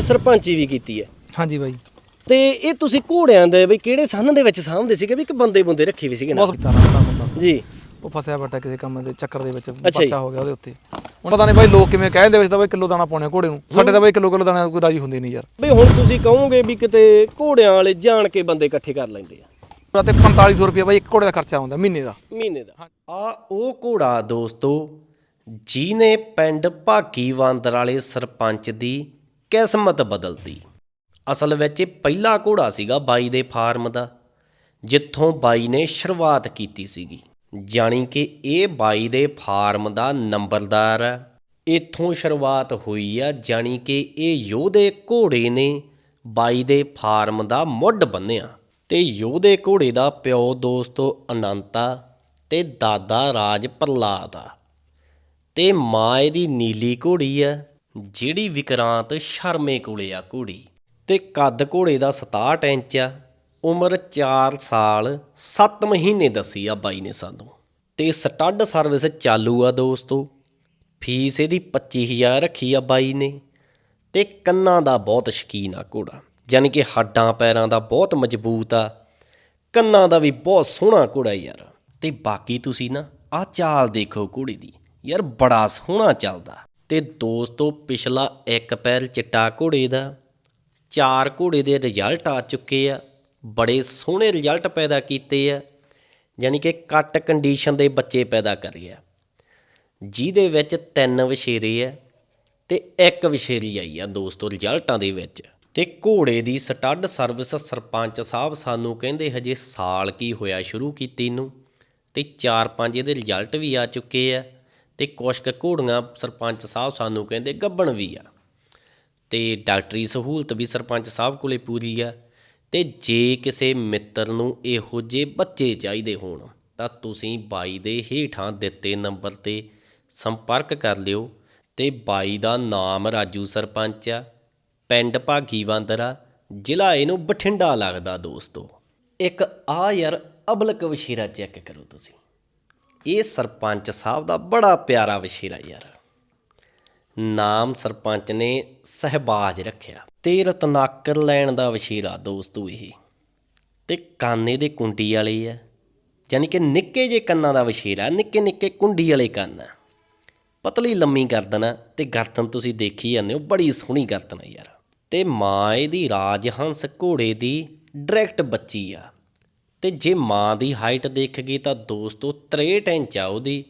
ਤੁਸੀਂ ਸਰਪੰਚੀ ਵੀ ਕੀਤੀ ਹੈ। ਹਾਂਜੀ ਬਾਈ। ਤੇ ਇਹ ਤੁਸੀਂ ਘੋੜਿਆਂ ਦੇ ਬਈ ਕਿਹੜੇ ਸੰਨ ਦੇ ਵਿੱਚ ਸਾਂਭਦੇ ਸੀਗੇ ਵੀ ਕਿ ਬੰਦੇ ਬੰਦੇ ਰੱਖੇ ਵੀ ਸੀਗੇ ਨਾਲ ਬਹੁਤ ਜੀ। ਉਹ ਫਸਿਆ ਬਟਾ ਕਿਸੇ ਕੰਮ ਦੇ ਚੱਕਰ ਦੇ ਵਿੱਚ ਜੀ। ਬੱਚਾ ਹੋ ਗਿਆ ਉਹਦੇ ਉੱਤੇ। ਹੁਣ ਪਤਾ ਨਹੀਂ ਬਾਈ ਲੋਕ ਕਿਵੇਂ ਕਹਿੰਦੇ ਵਿੱਚ ਤਾਂ ਬਾਈ ਕਿਲੋ ਦਾਣਾ ਪਾਉਣੇ ਘੋੜੇ ਨੂੰ। ਸਾਡੇ ਤਾਂ ਬਾਈ ਕਿਲੋ ਕਿਲੋ ਦਾਣਾ ਕੋਈ ਰਾਜੀ ਹੁੰਦੇ ਨਹੀਂ ਯਾਰ। ਬਈ ਹੁਣ ਤੁਸੀਂ ਕਹੋਗੇ ਵੀ ਕਿਤੇ ਘੋੜਿਆਂ ਵਾਲੇ ਜਾਣ ਕੇ ਬੰਦੇ ਇਕੱਠੇ ਕਰ ਲੈਂਦੇ ਆ। ਪੂਰਾ ਤੇ 4500 ਰੁਪਏ ਬਾਈ ਇੱਕ ਘੋੜੇ ਦਾ ਖਰਚਾ ਆਉਂਦਾ ਮਹੀਨੇ ਦਾ। ਮਹੀਨੇ ਦਾ। ਆ ਉਹ ਘੋੜਾ ਦੋਸਤੋ ਜਿਹਨੇ ਪਿੰਡ ਭਾਗੀਵੰਦਰ ਵਾਲੇ ਸਰਪੰਚ ਦੀ ਕਿਸਮਤ ਬਦਲਤੀ ਅਸਲ ਵਿੱਚ ਇਹ ਪਹਿਲਾ ਘੋੜਾ ਸੀਗਾ ਬਾਈ ਦੇ ਫਾਰਮ ਦਾ, ਜਿੱਥੋਂ ਬਾਈ ਨੇ ਸ਼ੁਰੂਆਤ ਕੀਤੀ ਸੀਗੀ। ਜਾਣੀ ਕਿ ਇਹ ਬਾਈ ਦੇ ਫਾਰਮ ਦਾ ਨੰਬਰਦਾਰ ਹੈ। ਇੱਥੋਂ ਸ਼ੁਰੂਆਤ ਹੋਈ ਆ, ਜਾਣੀ ਕਿ ਇਹ ਯੋਧੇ ਘੋੜੇ ਨੇ ਬਾਈ ਦੇ ਫਾਰਮ ਦਾ ਮੁੱਢ ਬੰਨਿਆ। ਤੇ ਯੋਧੇ ਘੋੜੇ ਦਾ ਪਿਓ ਦੋਸਤੋ ਅਨੰਤਾ ਤੇ ਦਾਦਾ ਰਾਜ ਪ੍ਰਲਾਦ ਆ। ਤੇ ਮਾਂ ਇਹਦੀ ਨੀਲੀ ਘੋੜੀ ਆ। ਜਿਹੜੀ ਵਿਕਰਾਂਤ ਸ਼ਰਮੇ ਕੋਲੇ ਆ ਘੋੜੀ ਤੇ ਕੱਦ ਘੋੜੇ ਦਾ 67 ਇੰਚ ਆ। ਉਮਰ 4 ਸਾਲ 7 ਮਹੀਨੇ ਦੱਸੀ ਆ ਬਾਈ ਨੇ ਸਾਨੂੰ। ਤੇ ਸਟੱਡ ਸਰਵਿਸ ਚਾਲੂ ਆ ਦੋਸਤੋ। ਫੀਸ ਇਹਦੀ 25000 ਰੱਖੀ ਆ ਬਾਈ ਨੇ। ਤੇ ਕੰਨਾਂ ਦਾ ਬਹੁਤ ਸ਼ਕੀਨ ਆ ਘੋੜਾ। ਯਾਨੀ ਕਿ ਹੱਡਾਂ ਪੈਰਾਂ ਦਾ ਬਹੁਤ ਮਜ਼ਬੂਤ ਆ। ਕੰਨਾਂ ਦਾ ਵੀ ਬਹੁਤ ਸੋਹਣਾ ਘੋੜਾ ਯਾਰ। ਤੇ ਬਾਕੀ ਤੁਸੀਂ ਨਾ ਆ ਚਾਲ ਦੇਖੋ ਘੋੜੇ ਦੀ। ਯਾਰ ਬੜਾ ਸੋਹਣਾ ਚੱਲਦਾ। ਅਤੇ ਦੋਸਤੋ, ਪਿਛਲਾ ਇੱਕ ਪੈਰ ਚਿੱਟਾ ਘੋੜੇ ਦਾ। ਚਾਰ ਘੋੜੇ ਦੇ ਰਿਜ਼ਲਟ ਆ ਚੁੱਕੇ ਆ। ਬੜੇ ਸੋਹਣੇ ਰਿਜ਼ਲਟ ਪੈਦਾ ਕੀਤੇ ਆ। ਯਾਨੀ ਕਿ ਕੱਟ ਕੰਡੀਸ਼ਨ ਦੇ ਬੱਚੇ ਪੈਦਾ ਕਰੇ ਆ। ਜਿਹਦੇ ਵਿੱਚ ਤਿੰਨ ਵਿਸ਼ੇਰੇ ਆ ਤੇ ਇੱਕ ਵਿਸ਼ੇਰੀ ਆਈ ਆ ਦੋਸਤੋ ਰਿਜ਼ਲਟਾਂ ਦੇ ਵਿੱਚ। ਤੇ ਘੋੜੇ ਦੀ ਸਟੱਡ ਸਰਵਿਸ ਸਰਪੰਚ ਸਾਹਿਬ ਸਾਨੂੰ ਕਹਿੰਦੇ ਹਜੇ ਸਾਲ ਕੀ ਹੋਇਆ ਸ਼ੁਰੂ ਕੀਤੀ ਨੂੰ। ਤੇ 4-5 ਇਹਦੇ ਰਿਜ਼ਲਟ ਵੀ ਆ ਚੁੱਕੇ ਆ। ਤੇ ਕੁਸ਼ਕ ਘੋੜੀਆਂ ਸਰਪੰਚ ਸਾਹਿਬ ਸਾਨੂੰ ਕਹਿੰਦੇ ਗੱਬਣ ਵੀ ਆ। ਤੇ ਡਾਕਟਰੀ ਸਹੂਲਤ ਵੀ ਸਰਪੰਚ ਸਾਹਿਬ ਕੋਲੇ ਪੂਰੀ ਆ। ਤੇ ਜੇ ਕਿਸੇ ਮਿੱਤਰ ਨੂੰ ਇਹੋ ਜਿਹੇ ਬੱਚੇ ਚਾਹੀਦੇ ਹੋਣ, ਤਾਂ ਤੁਸੀਂ ਬਾਈ ਦੇ ਹੇਠਾਂ ਦਿੱਤੇ ਨੰਬਰ ਤੇ ਸੰਪਰਕ ਕਰ ਲਿਓ ਤੇ ਬਾਈ ਦਾ ਨਾਮ ਰਾਜੂ ਸਰਪੰਚ ਆ, ਪਿੰਡ ਭਾਗੀਵੰਦਰ ਆ ਜ਼ਿਲ੍ਹਾ ਇਹਨੂੰ ਬਠਿੰਡਾ ਲੱਗਦਾ ਦੋਸਤੋ। ਇੱਕ ਆ ਯਾਰ ਅਬਲਕ ਵਸ਼ੀਰਾ ਚੈੱਕ ਕਰੋ ਤੁਸੀਂ। ਇਹ ਸਰਪੰਚ ਸਾਹਿਬ ਦਾ ਬੜਾ ਪਿਆਰਾ ਵਸ਼ੀਰਾ ਯਾਰ। ਨਾਮ ਸਰਪੰਚ ਨੇ ਸਹਿਬਾਜ ਰੱਖਿਆ। ਤੇ ਰਤਨਾਕਰ ਲੈਣ ਦਾ ਵਸ਼ੀਰਾ ਦੋਸਤੂ ਇਹ। ਤੇ ਕਾਨੇ ਦੇ ਕੁੰਡੀ ਵਾਲੇ ਆ। ਯਾਨੀ ਕਿ ਨਿੱਕੇ ਜੇ ਕੰਨਾਂ ਦਾ ਵਸ਼ੀਰਾ ਨਿੱਕੇ ਨਿੱਕੇ ਕੁੰਡੀ ਵਾਲੇ ਕੰਨ ਆ। ਪਤਲੀ ਲੰਮੀ ਗਰਦਨ ਆ ਤੇ ਗਰਦਨ ਤੁਸੀਂ ਦੇਖੀ ਜਾਂਦੇ ਹੋ, ਬੜੀ ਸੋਹਣੀ ਗਰਦਨ ਆ ਯਾਰ। ਤੇ ਮਾਂ ਇਹਦੀ ਰਾਜਹੰਸ ਘੋੜੇ ਦੀ ਡਾਇਰੈਕਟ ਬੱਚੀ ਆ। ਤੇ ਜੇ ਮਾਂ ਦੀ ਹਾਈਟ ਦੇਖ ਗਈ ਤਾਂ ਦੋਸਤੋ 63 ਇੰਚ ਆ ਉਹਦੀ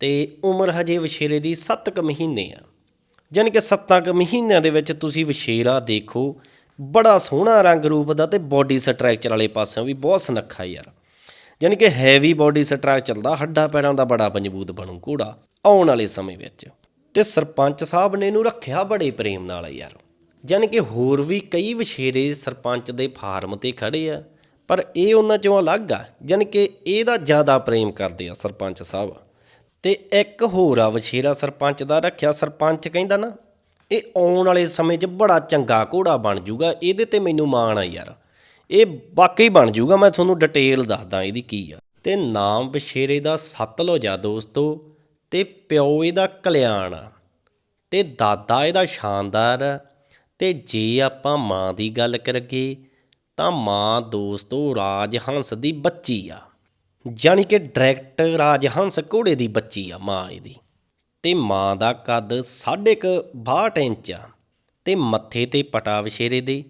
ਤੇ ਉਮਰ ਹਜੇ ਵਛੇਰੇ ਦੀ 7 ਕੁ ਮਹੀਨੇ ਆ। ਯਾਨੀ ਕਿ 7 ਕੁ ਮਹੀਨਿਆਂ ਦੇ ਵਿੱਚ ਤੁਸੀਂ ਵਛੇਰਾ ਦੇਖੋ, ਬੜਾ ਸੋਹਣਾ ਰੰਗ ਰੂਪ ਦਾ ਤੇ ਬਾਡੀ ਸਟਰਕਚਰ ਵਾਲੇ ਪਾਸਿਓਂ ਵੀ ਬਹੁਤ ਸੁਨੱਖਾ ਯਾਰ। ਯਾਨੀ ਕਿ ਹੈਵੀ ਬਾਡੀ ਸਟਰਕਚਰ ਦਾ ਹੱਡਾ ਪੈਰਾਂ ਦਾ ਬੜਾ ਮਜ਼ਬੂਤ ਬਣੂ ਘੋੜਾ ਆਉਣ ਵਾਲੇ ਸਮੇਂ ਵਿੱਚ। ਤੇ ਸਰਪੰਚ ਸਾਹਿਬ ਨੇ ਇਹਨੂੰ ਰੱਖਿਆ ਬੜੇ ਪ੍ਰੇਮ ਨਾਲ ਯਾਰ। ਯਾਨੀ ਕਿ ਹੋਰ ਵੀ ਕਈ ਵਛੇਰੇ ਸਰਪੰਚ ਦੇ ਫਾਰਮ ਤੇ ਖੜੇ ਆ। ਪਰ ਇਹ ਉਹਨਾਂ ਚੋਂ ਅਲੱਗ ਆ ਯਾਨੀ ਕਿ ਇਹਦਾ ਜ਼ਿਆਦਾ ਪ੍ਰੇਮ ਕਰਦੇ ਆ ਸਰਪੰਚ ਸਾਹਿਬ। ਤੇ ਇੱਕ ਹੋਰ ਆ ਵਛੇਰਾ ਸਰਪੰਚ ਦਾ ਰੱਖਿਆ, ਸਰਪੰਚ ਕਹਿੰਦਾ ਨਾ, ਇਹ ਆਉਣ ਵਾਲੇ ਸਮੇਂ 'ਚ ਬੜਾ ਚੰਗਾ ਘੋੜਾ ਬਣ ਜਾਊਗਾ ਇਹਦੇ ਤੇ ਮੈਨੂੰ ਮਾਣ ਆ ਯਾਰ। ਇਹ ਵਾਕਈ ਬਣ ਜਾਊਗਾ ਮੈਂ ਤੁਹਾਨੂੰ ਡਿਟੇਲ ਦੱਸਦਾ ਇਹਦੀ ਕੀ ਆ। ਤੇ ਨਾਮ ਵਛੇਰੇ ਦਾ ਸਤਲੁਜ ਆ ਦੋਸਤੋ, ਤੇ ਪਿਓ ਇਹਦਾ ਕਲਿਆਣ ਆ, ਤੇ ਦਾਦਾ ਇਹਦਾ ਸ਼ਾਨਦਾਰ ਆ, ਤੇ ਜੇ ਆਪਾਂ ਮਾਂ ਦੀ ਗੱਲ ਕਰੀਏ ਤਾਂ ਮਾਂ ਦੋਸਤੋ ਰਾਜ ਹੰਸ ਦੀ ਬੱਚੀ ਆ। ਜਾਣੀ ਕਿ ਡਾਇਰੈਕਟ ਰਾਜ ਹੰਸ ਘੋੜੇ ਦੀ ਬੱਚੀ ਆ ਮਾਂ ਇਹਦੀ। ਤੇ ਮਾਂ ਦਾ ਕੱਦ 62 ਇੰਚ ਆ ਤੇ ਮੱਥੇ ਤੇ ਪਟਾ ਵਿਸ਼ੇਰੇ ਦੇ,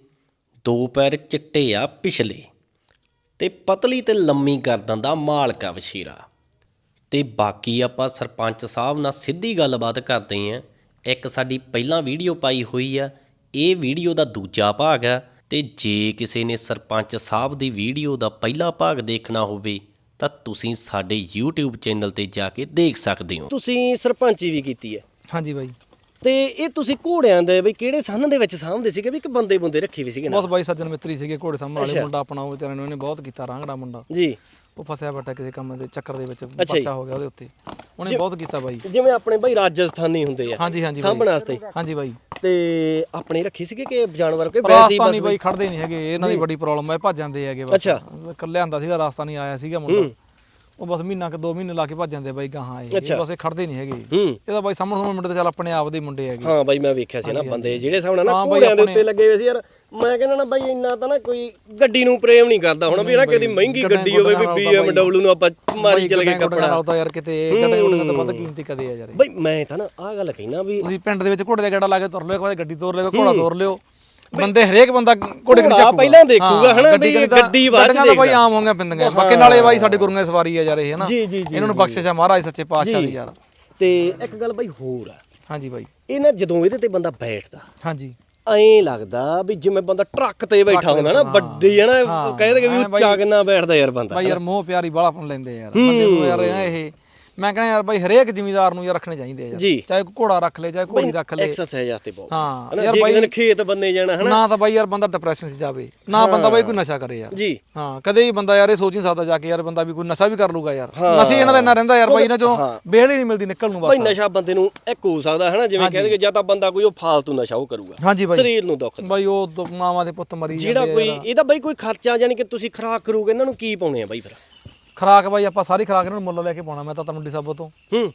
ਦੋ ਪੈਰ ਚਿੱਟੇ ਆ ਪਿਛਲੇ। ਤੇ ਪਤਲੀ ਤੇ ਲੰਮੀ ਗਰਦਨ ਦਾ ਮਾਲਕਾ ਵਸ਼ੀਰਾ ਤੇ ਬਾਕੀ ਆਪਾਂ ਸਰਪੰਚ ਸਾਹਿਬ ਨਾਲ ਸਿੱਧੀ ਗੱਲਬਾਤ ਕਰਦੇ ਆਂ। ਇੱਕ ਸਾਡੀ ਪਹਿਲਾਂ ਵੀਡੀਓ ਪਾਈ ਹੋਈ ਆ, ਇਹ ਵੀਡੀਓ ਦਾ ਦੂਜਾ ਭਾਗ ਆ। ਤੇ ਜੇ ਕਿਸੇ ਨੇ ਸਰਪੰਚ ਸਾਹਿਬ ਦੀ ਵੀਡੀਓ ਦਾ ਪਹਿਲਾ ਭਾਗ ਦੇਖਣਾ ਹੋਵੇ ਤਾਂ ਤੁਸੀਂ ਸਾਡੇ YouTube ਚੈਨਲ ਤੇ ਜਾ ਕੇ ਦੇਖ ਸਕਦੇ ਹੋ। ਤੁਸੀਂ ਸਰਪੰਚੀ ਵੀ ਕੀਤੀ ਹੈ। ਹਾਂਜੀ ਬਾਈ। ਤੇ ਇਹ ਤੁਸੀਂ ਘੋੜਿਆਂ ਦੇ ਬਈ ਕਿਹੜੇ ਸੰਨ ਦੇ ਵਿੱਚ ਸਾਂਭਦੇ ਸੀਗੇ ਵੀ ਕਿ ਬੰਦੇ ਬੰਦੇ ਰੱਖੇ ਵੀ ਸੀਗੇ ਨਾਲ ਬਹੁਤ ਬਾਈ ਸੱਜਣ ਮਿੱਤਰੀ ਸੀਗੇ ਘੋੜੇ ਸਾਹਮਣੇ ਵਾਲੇ। ਮੁੰਡਾ ਆਪਣਾ ਉਹ ਵਿਚਾਰੇ ਨੂੰ ਇਹਨੇ ਬਹੁਤ ਕੀਤਾ ਰਾਂਗੜਾ ਮੁੰਡਾ। ਜੀ। ਉਹ ਫਸਿਆ ਬਟਾ ਕਿਸੇ ਕੰਮ ਦੇ ਚੱਕਰ ਦੇ ਵਿੱਚ। ਬੱਚਾ ਹੋ ਗਿਆ ਉਹਦੇ ਉੱਤੇ। ਉਹਨੇ ਬਹੁਤ ਕੀਤਾ ਬਾਈ। ਜਿਵੇਂ ਆਪਣੇ ਬਈ ਰਾਜਸਥਾਨੀ ਹੁੰਦੇ ਆ। ਹਾਂਜੀ ਹਾਂਜੀ ਸਾਂਭਣ ਵਾਸਤੇ। ਹਾਂਜੀ ਬਾਈ। ਤੇ ਆਪਣੇ ਰੱਖੀ ਸੀਗੇ ਕਿ ਜਾਨਵਰ ਕੋਈ ਵੈਸੇ ਹੀ ਰਾਸਤਾਨੀ ਬਸ ਬਾਈ ਖੜਦੇ ਨਹੀਂ ਹੈਗੇ ਇਹਨਾਂ ਦੀ ਬੜੀ ਪ੍ਰੋਬਲਮ ਹੈ ਭੱਜ ਜਾਂਦੇ ਹੈਗੇ ਬਸ। ਅੱਛਾ। ਇਕੱਲੇ ਆਂਦਾ ਸੀਗਾ ਰਾਸਤਾਨੀ ਆਇਆ ਸੀਗਾ ਮੁੰਡਾ। ਉਹ ਬਸ ਮਹੀਨਾ ਕਿ 2 ਮਹੀਨੇ ਲਾ ਕੇ ਭੱਜ ਜਾਂਦੇ ਬਾਈ ਗਾਹਾਂ ਇਹ। ਅੱਛਾ। ਇਹ ਬਸ ਇਹ ਖੜਦੇ ਨਹੀਂ ਹੈਗੇ। ਹੂੰ। ਇਹਦਾ ਬਾਈ ਸਾਹਮਣੇ ਸਾਹਮਣੇ ਮੁੰਡੇ ਤਾਂ ਚੱਲ ਆਪਣੇ ਆਪ ਦੇ ਮੁੰਡੇ ਹੈਗੇ। ਹਾਂ ਬਾਈ ਮੈਂ ਵੇਖਿਆ ਸੀ ਨਾ ਬੰਦੇ ਜਿਹੜੇ ਨਾਲ ਨਾ ਹਾਂ ਬਾਈ ਘੋੜਿਆਂ ਦੇ ਆਪਣੇ- ਉੱਤੇ ਲੱਗੇ ਹੋਏ ਸੀ ਯਾਰ। ਮੈਂ ਕਹਿੰਦਾ ਨਾ ਬਾਈ ਇੰਨਾ ਤਾਂ ਨਾ ਕੋਈ ਗੱਡੀ ਨੂੰ ਪ੍ਰੇਮ ਨਹੀਂ ਕਰਦਾ ਹੁਣ ਵੀ ਨਾ ਕਿਤੇ ਮਹਿੰਗੀ ਗੱਡੀ ਹੋਵੇ ਵੀ ਨਾਲ BMW ਨੂੰ ਆਪਾਂ ਮਾਰੀ ਚਲੇ ਗਏ ਕੱਪੜਾ। ਨਾਲ ਤਾਂ ਯਾਰ ਕਿਤੇ ਗੱਡੇ ਗੁੱਡੇ ਤੋਂ ਵੱਧ ਕੀਮਤੀ ਕਦੇ ਆ ਯਾਰ ਇਹ। ਬਾਈ ਮੈਂ ਤਾਂ ਨਾ ਆਹ ਗੱਲ ਕਹਿਣਾ ਵੀ ਤੁਸੀਂ ਪਿੰਡ ਦੇ ਵਿੱਚ ਘੋੜੇ ਦਾ ਗੇੜਾ ਲਾ ਕੇ ਤੁਰ ਲਿਓ ਕੋਈ ਗੱਡੀ ਤੋਰ ਲਿਓ ਘੋੜਾ ਤੋਰ ਲਿਓ। ਬੰਦੇ ਹਰੇਕ ਬੰਦਾ ਘੋੜੇ ਘੋੜਾ ਚੱਕੂਗਾ। ਪਹਿਲਾਂ ਦੇਖੂਗਾ, ਹਨਾ, ਵੀ ਗੱਡੀ ਬਾਅਦ ਤਾਂ ਬਾਈ ਦੇਖਦਾ। ਆਮ ਹੋਣਗੀਆਂ ਪਿੰਦੀਆਂ। ਬਾਕੀ ਨਾਲੇ ਬਾਈ ਸਾਡੇ ਗੁਰੂਆਂ ਦੀ ਸਵਾਰੀ ਆ ਯਾਰ ਇਹ ਹਨਾ। ਇਹਨਾਂ ਨੂੰ ਬਖਸ਼ਿਸ਼ ਆ ਮਹਾਰਾਜ ਸੱਚੇ ਪਾਤਸ਼ਾਹ ਦੀ ਯਾਰ। ਤੇ ਇੱਕ ਗੱਲ ਬਾਈ ਹੋਰ ਆ। ਹਾਂਜੀ ਬਾਈ। ਇਹ ਨਾ ਜਦੋਂ ਇਹਦੇ ਤੇ ਬੰਦਾ ਬੈਠਦਾ ਹਾਂਜੀ। ਐਂ ਲੱਗਦਾ ਵੀ ਜਿਵੇਂ ਬੰਦਾ ਟਰੱਕ ਤੇ ਬੈਠਾ ਹੁੰਦਾ ਨਾ ਵੱਡੀ ਹੈ। ਨਾ ਕਹਿੰਦੇ ਕਿ ਵੀ ਉੱਚਾ ਕਿੰਨਾ ਬੈਠਦਾ ਯਾਰ ਬੰਦਾ ਬਾਈ ਯਾਰ ਮੋਹ ਪਿਆਰੀ ਬਾਲਾ ਪਨ ਲੈਂਦੇ ਯਾਰ। ਬੰਦੇ ਨੂੰ ਯਾਰ ਇਹ ਮੈਂ ਕਹਿੰਦਾ ਯਾਰ ਬਾਈ ਹਰੇਕ ਜ਼ਿਮੀਦਾਰ ਨੂੰ ਯਾਰ ਰੱਖਣੇ ਚਾਹੀਦੇ ਆ ਯਾਰ। ਜੀ। ਚਾਹੇ ਕੋਈ ਘੋੜਾ ਰੱਖ ਲੈ ਚਾਹੇ ਘੋੜੀ ਰੱਖ ਲੈ। ਐਕਸਰਸਾਈਜ਼ ਆਸਤੇ ਬਹੁਤ। ਹਾਂ ਯਾਰ ਬਾਈ ਨੇ ਖੇਤ ਬੰਨੇ ਜਾਣਾ ਹਨਾ। ਨਾ ਤਾਂ ਬਾਈ ਯਾਰ ਬੰਦਾ ਡਿਪਰੈਸ਼ਨ 'ਚ ਜਾਵੇ। ਨਾ ਬੰਦਾ ਬਾਈ ਕੋਈ ਨਸ਼ਾ ਕਰੇ ਯਾਰ। ਜੀ। ਹਾਂ ਕਦੇ ਵੀ ਬੰਦਾ ਯਾਰ ਇਹ ਸੋਚ ਨਹੀਂ ਸਕਦਾ ਜਾ ਕੇ ਯਾਰ ਬੰਦਾ ਵੀ ਕੋਈ ਨਸ਼ਾ ਵੀ ਕਰ ਲੂਗਾ ਯਾਰ। ਨਸ਼ੇ ਇਹਨਾਂ ਦਾ ਇੰਨਾ ਰਹਿੰਦਾ ਯਾਰ ਬਾਈ ਇਹਨਾਂ ਚੋਂ ਵੇਲ ਹੀ ਨਹੀਂ ਮਿਲਦੀ ਨਿਕਲ ਨੂੰ ਬਾਈ ਬਸ ਨਸ਼ਾ ਬੰਦੇ ਨੂੰ ਇੱਕ ਹੋ ਸਕਦਾ ਹਨਾ ਜਿਵੇਂ ਕਹਿੰਦੇ ਕਿ ਜਾਂ ਤਾਂ ਬੰਦਾ ਕੋਈ ਉਹ ਫਾਲਤੂ ਨਸ਼ਾ ਉਹ ਕਰੂਗਾ। ਹਾਂਜੀ ਬਾਈ। ਸਰੀਰ ਨੂੰ ਦੁੱਖ ਬਾਈ ਉਹ ਦੋ ਮਾਵਾਂ ਦੇ ਪੁੱਤ ਮਰੀ ਜਿਹੜਾ ਜਾਂਦੇ ਕੋਈ। ਇਹਦਾ ਬਾਈ ਕੋਈ ਖਰਚਾ ਯਾਨੀ ਕਿ ਤੁਸੀਂ ਖਰਾਕ ਕਰੋਗੇ ਇਹਨਾਂ ਨੂੰ ਕੀ ਪਾਉਣੇ ਆ ਬਾਈ ਫਿਰ? ਖਰਾਕ ਬਾਈ ਆਪਾਂ ਸਾਰੀ ਖਰਾਕ ਇਹਨਾਂ ਨੂੰ ਮੁੱਲ ਲੈ ਕੇ ਪਾਉਣਾ ਮੈਂ ਤਾਂ ਤਮੰਡੀ ਸਾਬੋ ਤੋਂ। ਹੂੰ।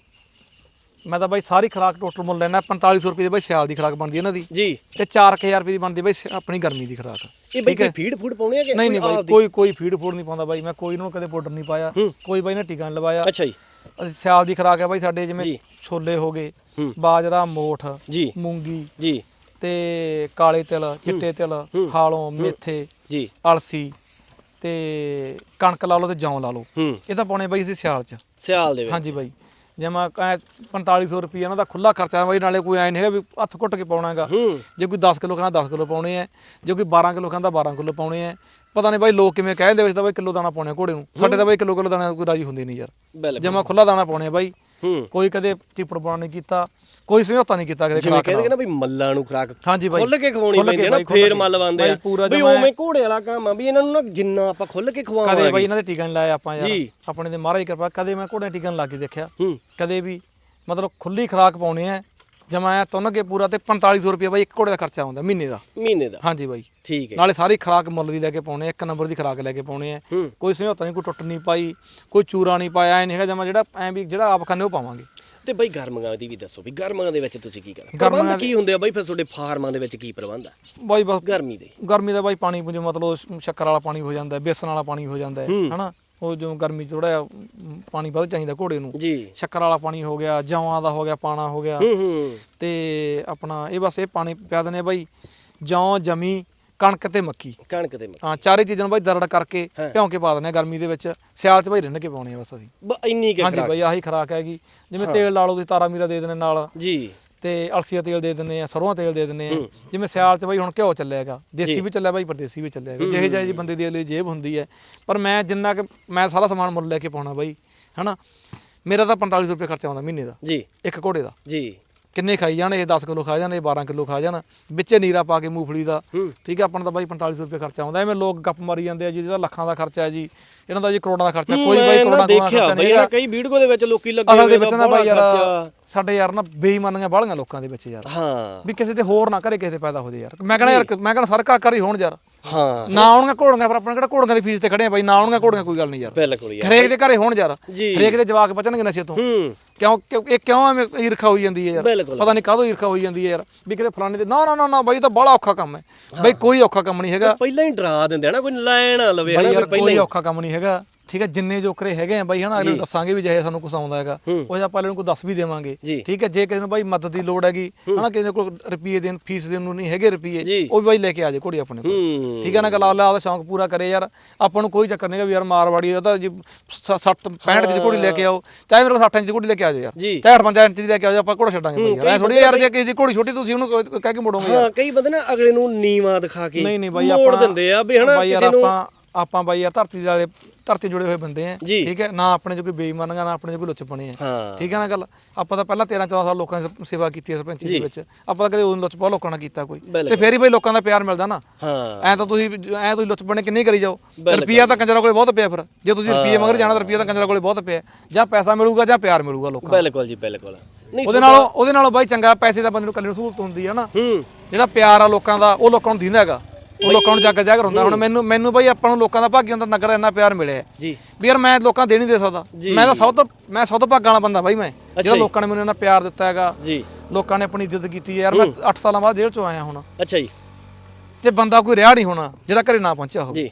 ਮੈਂ ਤਾਂ ਬਾਈ ਸਾਰੀ ਖਰਾਕ ਟੋਟਲ ਮੁੱਲ ਲੈਣਾ 4500 ਰੁਪਏ ਦੀ ਬਾਈ ਸਿਆਲ ਦੀ ਖਰਾਕ ਬਣਦੀ ਇਹਨਾਂ ਦੀ। ਜੀ। ਤੇ 4000 ਰੁਪਏ ਦੀ ਬਣਦੀ ਬਾਈ ਸ- ਆਪਣੀ ਗਰਮੀ ਦੀ ਖਰਾਕ। ਇਹ ਬਾਈ ਕੋਈ ਫੀਡ ਫੂਡ ਪਾਉਣੇ ਆ ਕਿ ਨਹੀਂ ਨਹੀਂ ਕੋਈ ਬਾਈ? ਕੋਈ ਕੋਈ ਫੀਡ ਫੂਡ ਨਹੀਂ ਪਾਉਂਦਾ ਬਾਈ। ਮੈਂ ਕੋਈ ਨੂੰ ਕਦੇ ਪਾਊਡਰ ਨਹੀਂ ਪਾਇਆ ਕੋਈ ਬਾਈ ਨੇ ਟੀਕਾ ਨਹੀਂ ਲਵਾਇਆ। ਅੱਛਾ ਜੀ। ਅਸੀਂ ਸਿਆਲ ਦੀ ਖਰਾਕ ਹੈ ਬਾਈ ਸਾਡੇ ਜਿਵੇਂ ਜੀ। ਛੋਲੇ ਹੋ ਗਏ ਹੂੰ। ਬਾਜਰਾ ਮੋਠ ਜੀ। ਮੂੰਗੀ ਜੀ। ਤੇ ਕਾਲੇ ਤਿਲ ਚਿੱਟੇ ਤਿਲ ਹਾਲੋਂ ਮੇਥੇ ਜੀ। ਅਲਸੀ ਤੇ ਕਣਕ ਲਾ ਲਓ ਤੇ ਜੌਂ ਲਾ ਲਓ। ਹੂੰ। ਇਹ ਤਾਂ ਪਾਉਣੇ ਬਾਈ ਅਸੀਂ ਸਿਆਲ 'ਚ। ਸਿਆਲ ਦੇ ਵਿੱਚ। ਹਾਂਜੀ ਬਾਈ। ਜੇ ਮੈਂ ਕਹਾਂ 4500 ਰੁਪਏ ਇਹਨਾਂ ਦਾ ਖੁੱਲਾ ਖਰਚਾ ਬਾਈ ਨਾਲੇ ਕੋਈ ਐ ਨਹੀਂ ਹੈਗਾ ਵੀ ਹੱਥ ਘੁੱਟ ਕੇ ਪਾਉਣਾ ਹੈਗਾ ਹੂੰ। ਜੇ ਕੋਈ 10 ਕਿਲੋ ਕਹਿੰਦਾ 10 ਕਿਲੋ ਪਾਉਣੇ ਆ ਜੇ ਕੋਈ 12 ਕਿਲੋ ਕਹਿੰਦਾ 12 ਕਿਲੋ ਪਾਉਣੇ ਆ ਪਤਾ ਨਹੀਂ ਬਾਈ ਲੋਕ ਕਿਵੇਂ ਕਹਿੰਦੇ ਵਿੱਚ ਤਾਂ ਬਾਈ ਕਿਲੋ ਦਾਣਾ ਪਾਉਣੇ ਘੋੜੇ ਨੂੰ। ਸਾਡੇ ਤਾਂ ਬਾਈ ਕਿਲੋ ਕਿਲੋ ਦਾਣਾ ਕੋਈ ਰਾਜੀ ਹੁੰਦੇ ਨਹੀਂ ਯਾਰ। ਬਿਲਕੁਲ। ਜੇ ਮੈਂ ਖੁੱਲਾ ਦਾਣਾ ਪਾਉਣੇ ਬਾਈ ਕੋਈ ਕਦੇ ਚਿਪੜ ਪਾਉਣਾ ਨਹੀਂ ਕੀਤਾ ਕੋਈ ਸਮਝੌਤਾ ਨਹੀਂ ਕੀਤਾ ਕਦੇ ਜਿਵੇਂ ਖਰਾਕ ਕਹਿੰਦੇ ਨਾਲ। ਨਾ ਵੀ ਮੱਲਾਂ ਨੂੰ ਖਰਾਕ ਹਾਂਜੀ ਬਾਈ ਖੁੱਲ ਕੇ ਖਵਾਉਣੀ ਪੈਂਦੀ ਕੇ ਹੈ ਨਾ ਬਾਈ, ਖੁੱਲ੍ਹ ਫੇਰ ਕੇ। ਮੱਲ ਬੰਦੇ ਬਾਈ ਆ। ਵੀ ਜਮਾਂ- ਉਵੇਂ ਘੋੜੇ ਵਾਲਾ ਕੰਮ ਆ ਵੀ ਇਹਨਾਂ ਨੂੰ ਨਾ ਜਿੰਨਾ ਆਪਾਂ ਖੁੱਲ ਕੇ ਕਦੇ ਖਵਾਵਾਂਗੇ ਬਾਈ ਇਹਨਾਂ ਦੇ ਟੀਕਾ ਨਹੀਂ ਲਾਇਆ ਆਪਾਂ ਯਾਰ ਜੀ। ਆਪਣੇ ਦੇ ਮਹਾਰਾਜ ਦੀ ਕਿਰਪਾ ਕਦੇ ਮੈਂ ਘੋੜੇ ਟੀਕਾ ਨਹੀਂ ਲਾ ਕੇ ਦੇਖਿਆ। ਹੂੰ। ਕਦੇ ਵੀ ਮਤਲਬ ਖੁੱਲੀ ਖਰਾਕ ਪਾਉਣੇ ਆ ਜਮਾਇਆ ਤੁੰਨ ਕੇ ਪੂਰਾ ਤੇ 4500 ਰੁਪਏ ਬਾਈ ਇੱਕ ਘੋੜੇ ਦਾ ਖਰਚਾ ਆਉਂਦਾ ਮਹੀਨੇ ਦਾ। ਮਹੀਨੇ ਦਾ। ਹਾਂਜੀ ਬਾਈ। ਠੀਕ ਹੈ। ਨਾਲੇ ਸਾਰੀ ਖਰਾਕ ਮੁੱਲ ਦੀ ਲੈ ਕੇ ਪਾਉਣੇ ਆ, ਇੱਕ ਨੰਬਰ ਦੀ ਖਰਾਕ ਲੈ ਕੇ ਪਾਉਣੇ ਆ ਹੂੰ। ਕੋਈ ਸਮਝੌਤਾ ਨਹੀਂ ਕੋਈ ਟੁੱਟ ਨਹੀਂ ਪਾਈ ਕੋਈ ਚੂਰਾ ਨਹੀਂ ਪਾਇਆ ਐ ਨਹੀਂ ਹੈਗਾ ਜਮਾ ਜਿਹੜਾ ਐ ਵੀ ਜਿਹੜਾ ਆਪ ਖਾਨੇ ਉਹ ਪਾਵਾਂਗੇ। ਤੇ ਬਾਈ ਗਰਮੀਆਂ ਦੀ ਵੀ ਦੱਸੋ ਵੀ ਗਰਮੀਆਂ ਦੇ ਵਿੱਚ ਤੁਸੀਂ ਕੀ ਕਰਦੇ ਗਰਮੀਆਂ ਕੀ ਹੁੰਦੇ ਆ ਬਾਈ ਫਿਰ ਤੁਹਾਡੇ ਫਾਰਮਾਂ ਦੇ ਵਿੱਚ ਕੀ ਪ੍ਰਬੰਧ ਆ? ਬਾਈ ਬਸ ਗਰਮੀ ਦੇ। ਗਰਮੀ ਦਾ ਬਾਈ ਪਾਣੀ ਪੁੰਜ ਮਤਲਬ ਸ਼ੱਕਰ ਵਾਲਾ ਪਾਣੀ ਹੋ ਜਾਂਦਾ ਬੇਸਣ ਵਾਲਾ ਪਾਣੀ ਹੋ ਜਾਂਦਾ ਹਨਾ? ਉਹ ਜੋ ਗਰਮੀ ਚ ਥੋੜਾ ਪਾਣੀ ਵੱਧ ਚਾਹੀਦਾ ਘੋੜੇ ਨੂੰ। ਜੀ। ਸ਼ੱਕਰ ਵਾਲਾ ਪਾਣੀ ਹੋ ਗਿਆ ਜੌਆਂ ਦਾ ਹੋ ਗਿਆ ਪਾਣਾ ਹੋ ਗਿਆ। ਹੂੰ ਹੂੰ। ਤੇ ਆਪਣਾ ਇਹ ਬਸ ਇਹ ਪਾਣੀ ਪਿਆ ਆ ਬਾਈ ਜੌਂ ਜਮੀ ਕਣਕ ਤੇ ਮੱਕੀ। ਕਣਕ ਦੇ ਮੱਕੀ। ਹਾਂ ਚਾਰੇ ਚੀਜ਼ਾਂ ਨੂੰ ਬਾਈ ਦਰੜ ਕਰਕੇ। ਭਿਉਂ ਕੇ ਪਾ ਦਿੰਦੇ ਆ ਗਰਮੀ ਦੇ ਵਿੱਚ। ਸਿਆਲ ਚ ਬਾਈ ਰਿੰਨ ਕੇ ਪਾਉਣੇ ਆ ਬਸ ਅਸੀਂ। ਬ ਇੰਨੀ ਕਿ ਹਾਂਜੀ ਬਾਈ ਆਹੀ ਖਰਾਕ ਹੈਗੀ। ਜਿਵੇਂ ਤੇਲ ਲਾ ਲਓ ਤੁਸੀਂ ਤਾਰਾ ਮੀਰਾ ਦੇ ਦਿੰਦੇ ਨਾਲ। ਜੀ। ਤੇ ਅਲਸੀ ਦਾ ਤੇਲ ਦੇ ਦਿੰਦੇ ਆ ਸਰੋਂ ਦਾ ਤੇਲ ਦੇ ਦਿੰਦੇ ਆ ਜਿਵੇਂ ਸਿਆਲ ਚ ਬਾਈ ਹੁਣ ਘਿਓ ਚੱਲਿਆ ਹੈਗਾ। ਦੇਸੀ ਵੀ ਚੱਲਿਆ ਬਾਈ ਪਰਦੇਸੀ ਵੀ ਚੱਲਿਆ ਹੈਗਾ। ਜਿਹੇ ਜਿਹੇ ਜੀ ਬੰਦੇ ਦੀ ਲਈ ਜੇਬ ਹੁੰਦੀ ਹੈ। ਪਰ ਮੈਂ ਜਿੰਨਾ ਕਿ ਮੈਂ ਸਾਰਾ ਸਮਾਨ ਮੁੱਲ ਲੈ ਕੇ ਪਾਉਣਾ ਬਾਈ। ਹਨਾ? ਮੇਰਾ ਤਾਂ 4500 ਰੁਪਏ ਖਰਚਾ ਆਉਂਦਾ ਮਹੀਨੇ ਦਾ। ਜੀ। ਇੱਕ ਘੋੜੇ ਦਾ। ਜੀ। ਕਿੰਨੇ ਖਾਈ ਜਾਣ ਇਹ 10 ਕਿਲੋ ਖਾ ਜਾਣ ਇਹ 12 ਕਿਲੋ ਖਾ ਜਾਣ। ਵਿੱਚੇ ਨੀਰਾ ਪਾ ਕੇ ਮੂੰਗਫਲੀ ਦਾ। ਹੂੰ। ਠੀਕ ਹੈ ਆਪਣਾ ਤਾਂ ਬਾਈ 4500 ਰੁਪਏ ਖਰਚਾ ਆਉਂਦਾ। ਐਵੇਂ ਲੋਕ ਗੱਪ ਮਾਰੀ ਜਾਂਦੇ ਆ ਜੀ ਜਿਹਦਾ ਲੱਖਾਂ ਦਾ ਖਰਚਾ ਹੈ ਜੀ। ਇਹਨਾਂ ਦਾ ਜੀ ਕਰੋੜਾਂ ਦਾ ਖਰਚਾ। ਕੋਈ ਬਾਈ ਕਰੋੜਾਂ ਦਾ ਖਰਚਾ ਨਹੀਂ ਹੈਗਾ। ਕਈ ਵੀਡੀਓ ਦੇ ਵਿੱਚ ਲੋਕੀ ਲੱਗੇ ਅਸਲ ਦੇ ਵਿੱਚ ਨਾ ਬਾਈ ਯਾਰ। ਸਾਡੇ ਯਾਰ ਨਾ ਬੇਈਮਾਨੀਆਂ ਬਾਹਲੀਆਂ ਲੋਕਾਂ ਦੇ ਵਿੱਚ ਯਾਰ। ਹਾਂ। ਵੀ ਕਿਸੇ ਤੇ ਹੋਰ ਨਾ ਕਰੇ ਕਿਸੇ ਤੇ ਪੈਦਾ ਹੋ ਜੇ ਯਾਰ। ਮੈਂ ਕਹਿੰਦਾ ਯਾਰ ਮੈਂ ਕਹਿੰਦਾ ਸਰਕਾਰ ਕਰੀ ਹੋਣ ਯਾਰ। ਹਾਂ। ਨਾ ਆਉਣਗੇ ਘੋੜੀਆਂ ਪਰ ਆਪਣੇ ਕਿਹੜਾ ਘੋੜੀਆਂ ਦੀ ਫੀਸ ਤੇ ਖੜੇ ਆ ਬਾਈ? ਨਾ ਆਉਣਗੇ ਘੋੜੀਆਂ ਕੋਈ ਗੱਲ ਨਹੀਂ ਯਾਰ। ਬਿਲਕੁਲ ਯਾਰ। ਹਰੇਕ ਦੇ ਘਰੇ ਹੋਣ ਯਾਰ। ਜੀ। ਹਰੇਕ ਦੇ ਜਵਾਕ ਬਚਣਗੇ ਨਸ਼ੇ ਤੋਂ। ਹੂੰ। ਕਿਉਂ ਕਿਉਂ- ਇਹ ਕਿਉਂ ਐਵੇਂ ਈਰਖਾ ਹੋਈ ਜਾਂਦੀ ਹੈ ਯਾਰ? ਬਿਲਕੁਲ। ਪਤਾ ਨਹੀਂ ਕਾਹਦੋਂ ਈਰਖਾ ਹੋਈ ਜਾਂਦੀ ਹੈ ਯਾਰ। ਵੀ ਕਿਤੇ ਫਲਾਣੇ ਦੇ ਨਾ ਨਾ ਨਾ ਨਾ ਬਾਈ ਇਹ ਤਾਂ ਬੜਾ ਔਖਾ ਕੰਮ ਹੈ। ਬਾਈ ਕੋਈ ਔਖਾ ਕੰਮ ਨਹੀਂ ਹੈਗਾ। ਪਹਿਲਾਂ ਹੀ ਡਰਾ ਦਿੰਦੇ ਆ ਨਾ ਕੋਈ ਲੈਣ ਨਾ ਲਵੇ ਬਾਈ ਹਨਾ ਯਾਰ ਕੋਈ ਪਹਿਲਾਂ ਕੋਈ ਹੀ ਔਖਾ ਕੰਮ ਨਹੀਂ ਹੈਗਾ। ਠੀਕ ਹੈ ਜਿੰਨੇ ਜੋਕਰੇ ਹੈਗੇ ਆ ਬਾਈ ਹਨਾ ਅਗਲੇ ਨੂੰ ਦੱਸਾਂਗੇ ਵੀ ਜਿਹੇ ਸਾਨੂੰ ਕੁਝ ਆਉਂਦਾ ਹੈਗਾ। ਉਹ ਆਪਾਂ ਅਗਲੇ ਨੂੰ ਕੋਈ ਦੱਸ ਵੀ ਦੇਵਾਂਗੇ। ਠੀਕ ਹੈ ਜੇ ਕਿਸੇ ਨੂੰ ਬਾਈ ਮਦਦ ਦੀ ਲੋੜ ਹੈਗੀ ਹਨਾ ਕਿਸੇ ਕੋਲ ਰੁਪਏ ਦੇਣ ਫੀਸ ਦੇਣ ਨੂੰ ਨਹੀਂ ਹੈਗੇ ਰੁਪਏ। ਉਹ ਵੀ ਬਾਈ ਲੈ ਕੇ ਆ ਜੇ ਘੋੜੀ ਆਪਣੇ ਕੋਲ। ਠੀਕ ਹੈ ਨਾ ਗੱਲ ਆਲਾ ਆਪਦਾ ਸ਼ੌਂਕ ਪੂਰਾ ਕਰੇ ਯਾਰ। ਆਪਾਂ ਨੂੰ ਕੋਈ ਚੱਕਰ ਨਹੀਂਗਾ ਵੀ ਯਾਰ ਮਾਰਵਾੜੀ ਉਹ ਤਾਂ ਜੀ 60 65 ਇੰਚ ਦੀ ਘੋੜੀ ਲੈ ਕੇ ਆਓ। ਚਾਹੇ ਮੇਰੇ ਕੋਲ 60 ਇੰਚ ਦੀ ਘੋੜੀ ਲੈ ਕੇ ਆ ਜਾਓ ਯਾਰ। ਚਾਹੇ 58 ਇੰਚ ਦੀ ਲੈ ਕੇ ਆ ਜਾਓ ਆਪਾਂ ਘੋੜਾ ਛੱਡਾਂਗੇ ਬਾਈ ਯਾਰ। ਐ ਥੋੜੀ ਯਾਰ ਜੇ ਕਿਸੇ ਦੀ ਘੋੜੀ ਛੋਟੀ ਤੁਸੀਂ ਉਹਨੂੰ ਕਹਿ ਕੇ ਮੋੜੋਗੇ ਯਾਰ। ਹਾਂ ਕਈ ਬੰਦੇ ਨਾ ਅਗਲੇ ਨੂੰ ਨੀਵਾ ਦਿਖਾ ਕੇ ਨਹੀਂ ਨਹੀਂ ਬਾਈ ਮੋੜ ਆਪਾਂ ਦਿੰਦੇ ਆ ਵੀ ਹਨਾ ਕਿਸੇ ਨੂੰ ਆਪਾਂ ਬਾਈ ਯਾਰ ਧਰਤੀ ਦੇ ਵਾਲੇ ਧਰਤੀ ਜੁੜੇ ਹੋਏ ਬੰਦੇ ਆ। ਜੀ। ਠੀਕ ਹੈ? ਨਾ ਆਪਣੇ ਚ ਕੋਈ ਬੇਈਮਾਨੀਆਂ ਨਾ ਆਪਣੇ ਚ ਕੋਈ ਲੁੱਚਪਣੇ ਆ ਹਾਂ। ਠੀਕ ਹੈ ਨਾ ਗੱਲ? ਆਪਾਂ ਤਾਂ ਪਹਿਲਾਂ 13 14 ਸਾਲ ਲੋਕਾਂ ਦੀ ਸੇਵਾ ਕੀਤੀ ਹੈ ਸਰਪੰਚੀ ਦੇ ਵਿੱਚ। ਆਪਾਂ ਤਾਂ ਕਦੇ ਉਹ ਲੁੱਚਪਾ ਲੋਕਾਂ ਨਾਲ ਕੀਤਾ ਕੋਈ। ਤੇ। ਫੇਰ ਹੀ ਬਾਈ ਲੋਕਾਂ ਦਾ ਪਿਆਰ ਮਿਲਦਾ ਨਾ। ਹਾਂ। ਐ ਤਾਂ ਤੁਸੀਂ ਐ ਤੁਸੀਂ ਲੁੱਚਪਣੇ ਕਿੰਨੇ ਕਰੀ ਜਾਓ? ਰੁਪਈਆ ਤਾਂ ਕੰਜਰਾਂ ਕੋਲੇ ਬਹੁਤ ਪਿਆ ਫਿਰ। ਜੇ ਤੁਸੀਂ ਰੁਪਈਏ ਮਗਰ ਜਾਣਾ ਤਾਂ ਰੁਪਈਆ ਤਾਂ ਕੰਜਰਾਂ ਕੋਲੇ ਬਹੁਤ ਪਿਆ। ਜਾਂ ਪੈਸਾ ਮਿਲੂਗਾ ਜਾਂ ਪਿਆਰ ਮਿਲੂਗਾ ਲੋਕਾਂ ਨੂੰ। ਬਿਲਕੁਲ ਜੀ ਬਿਲਕੁਲ। ਨਹੀਂ ਉਹਦੇ ਨਾਲੋਂ ਉਹਦੇ ਨਾਲੋਂ ਬਾਈ ਚੰਗਾ ਪੈਸੇ ਦਾ ਬੰਦੇ ਨੂੰ ਕੱਲੇ ਨੂੰ ਸਹੂਲਤ ਹੁੰਦੀ ਹੈ ਨਾ। ਹੂੰ। ਜਿਹੜਾ ਪਿਆਰ ਆ ਲੋਕਾਂ ਦਾ ਉਹ ਲੋਕਾਂ ਨੂੰ ਦਿੰਦਾ ਹੈਗਾ। ਉਹ ਲੋਕਾਂ ਨੂੰ ਜੱਗ ਜਾਗਰ ਹੁੰਦਾ ਹੁਣ ਮੈਨੂੰ ਮੈਨੂੰ ਬਾਈ ਆਪਾਂ ਨੂੰ ਲੋਕਾਂ ਦਾ ਭਾਗੀ ਹੁੰਦਾ ਨਗਰ ਦਾ ਇੰਨਾ ਪਿਆਰ ਮਿਲਿਆ। ਜੀ। ਵੀ ਯਾਰ ਮੈਂ ਲੋਕਾਂ ਦੇ ਨਹੀਂ ਦੇ ਸਕਦਾ। ਮੈਂ ਤਾਂ ਸਭ ਤੋਂ ਮੈਂ ਸਭ ਤੋਂ ਭਾਗਾਂ ਵਾਲਾ ਬੰਦਾ ਬਾਈ ਮੈਂ। ਜਿਹੜਾ। ਲੋਕਾਂ ਨੇ ਮੈਨੂੰ ਇੰਨਾ ਪਿਆਰ ਦਿੱਤਾ ਹੈਗਾ ਜੀ। ਲੋਕਾਂ ਨੇ ਆਪਣੀ ਇੱਜ਼ਤ ਕੀਤੀ ਯਾਰ ਮੈਂ 8 ਸਾਲਾਂ ਬਾਅਦ ਜੇਲ੍ਹ ਚੋਂ ਆਇਆ ਹੁਣ। ਅੱਛਾ ਜੀ। ਤੇ ਬੰਦਾ ਕੋਈ ਰਿਹਾ ਨਹੀਂ ਹੋਣਾ ਜਿਹੜਾ ਘਰੇ ਨਾ ਪਹੁੰਚਿਆ ਹੋਵੇ। ਜੀ।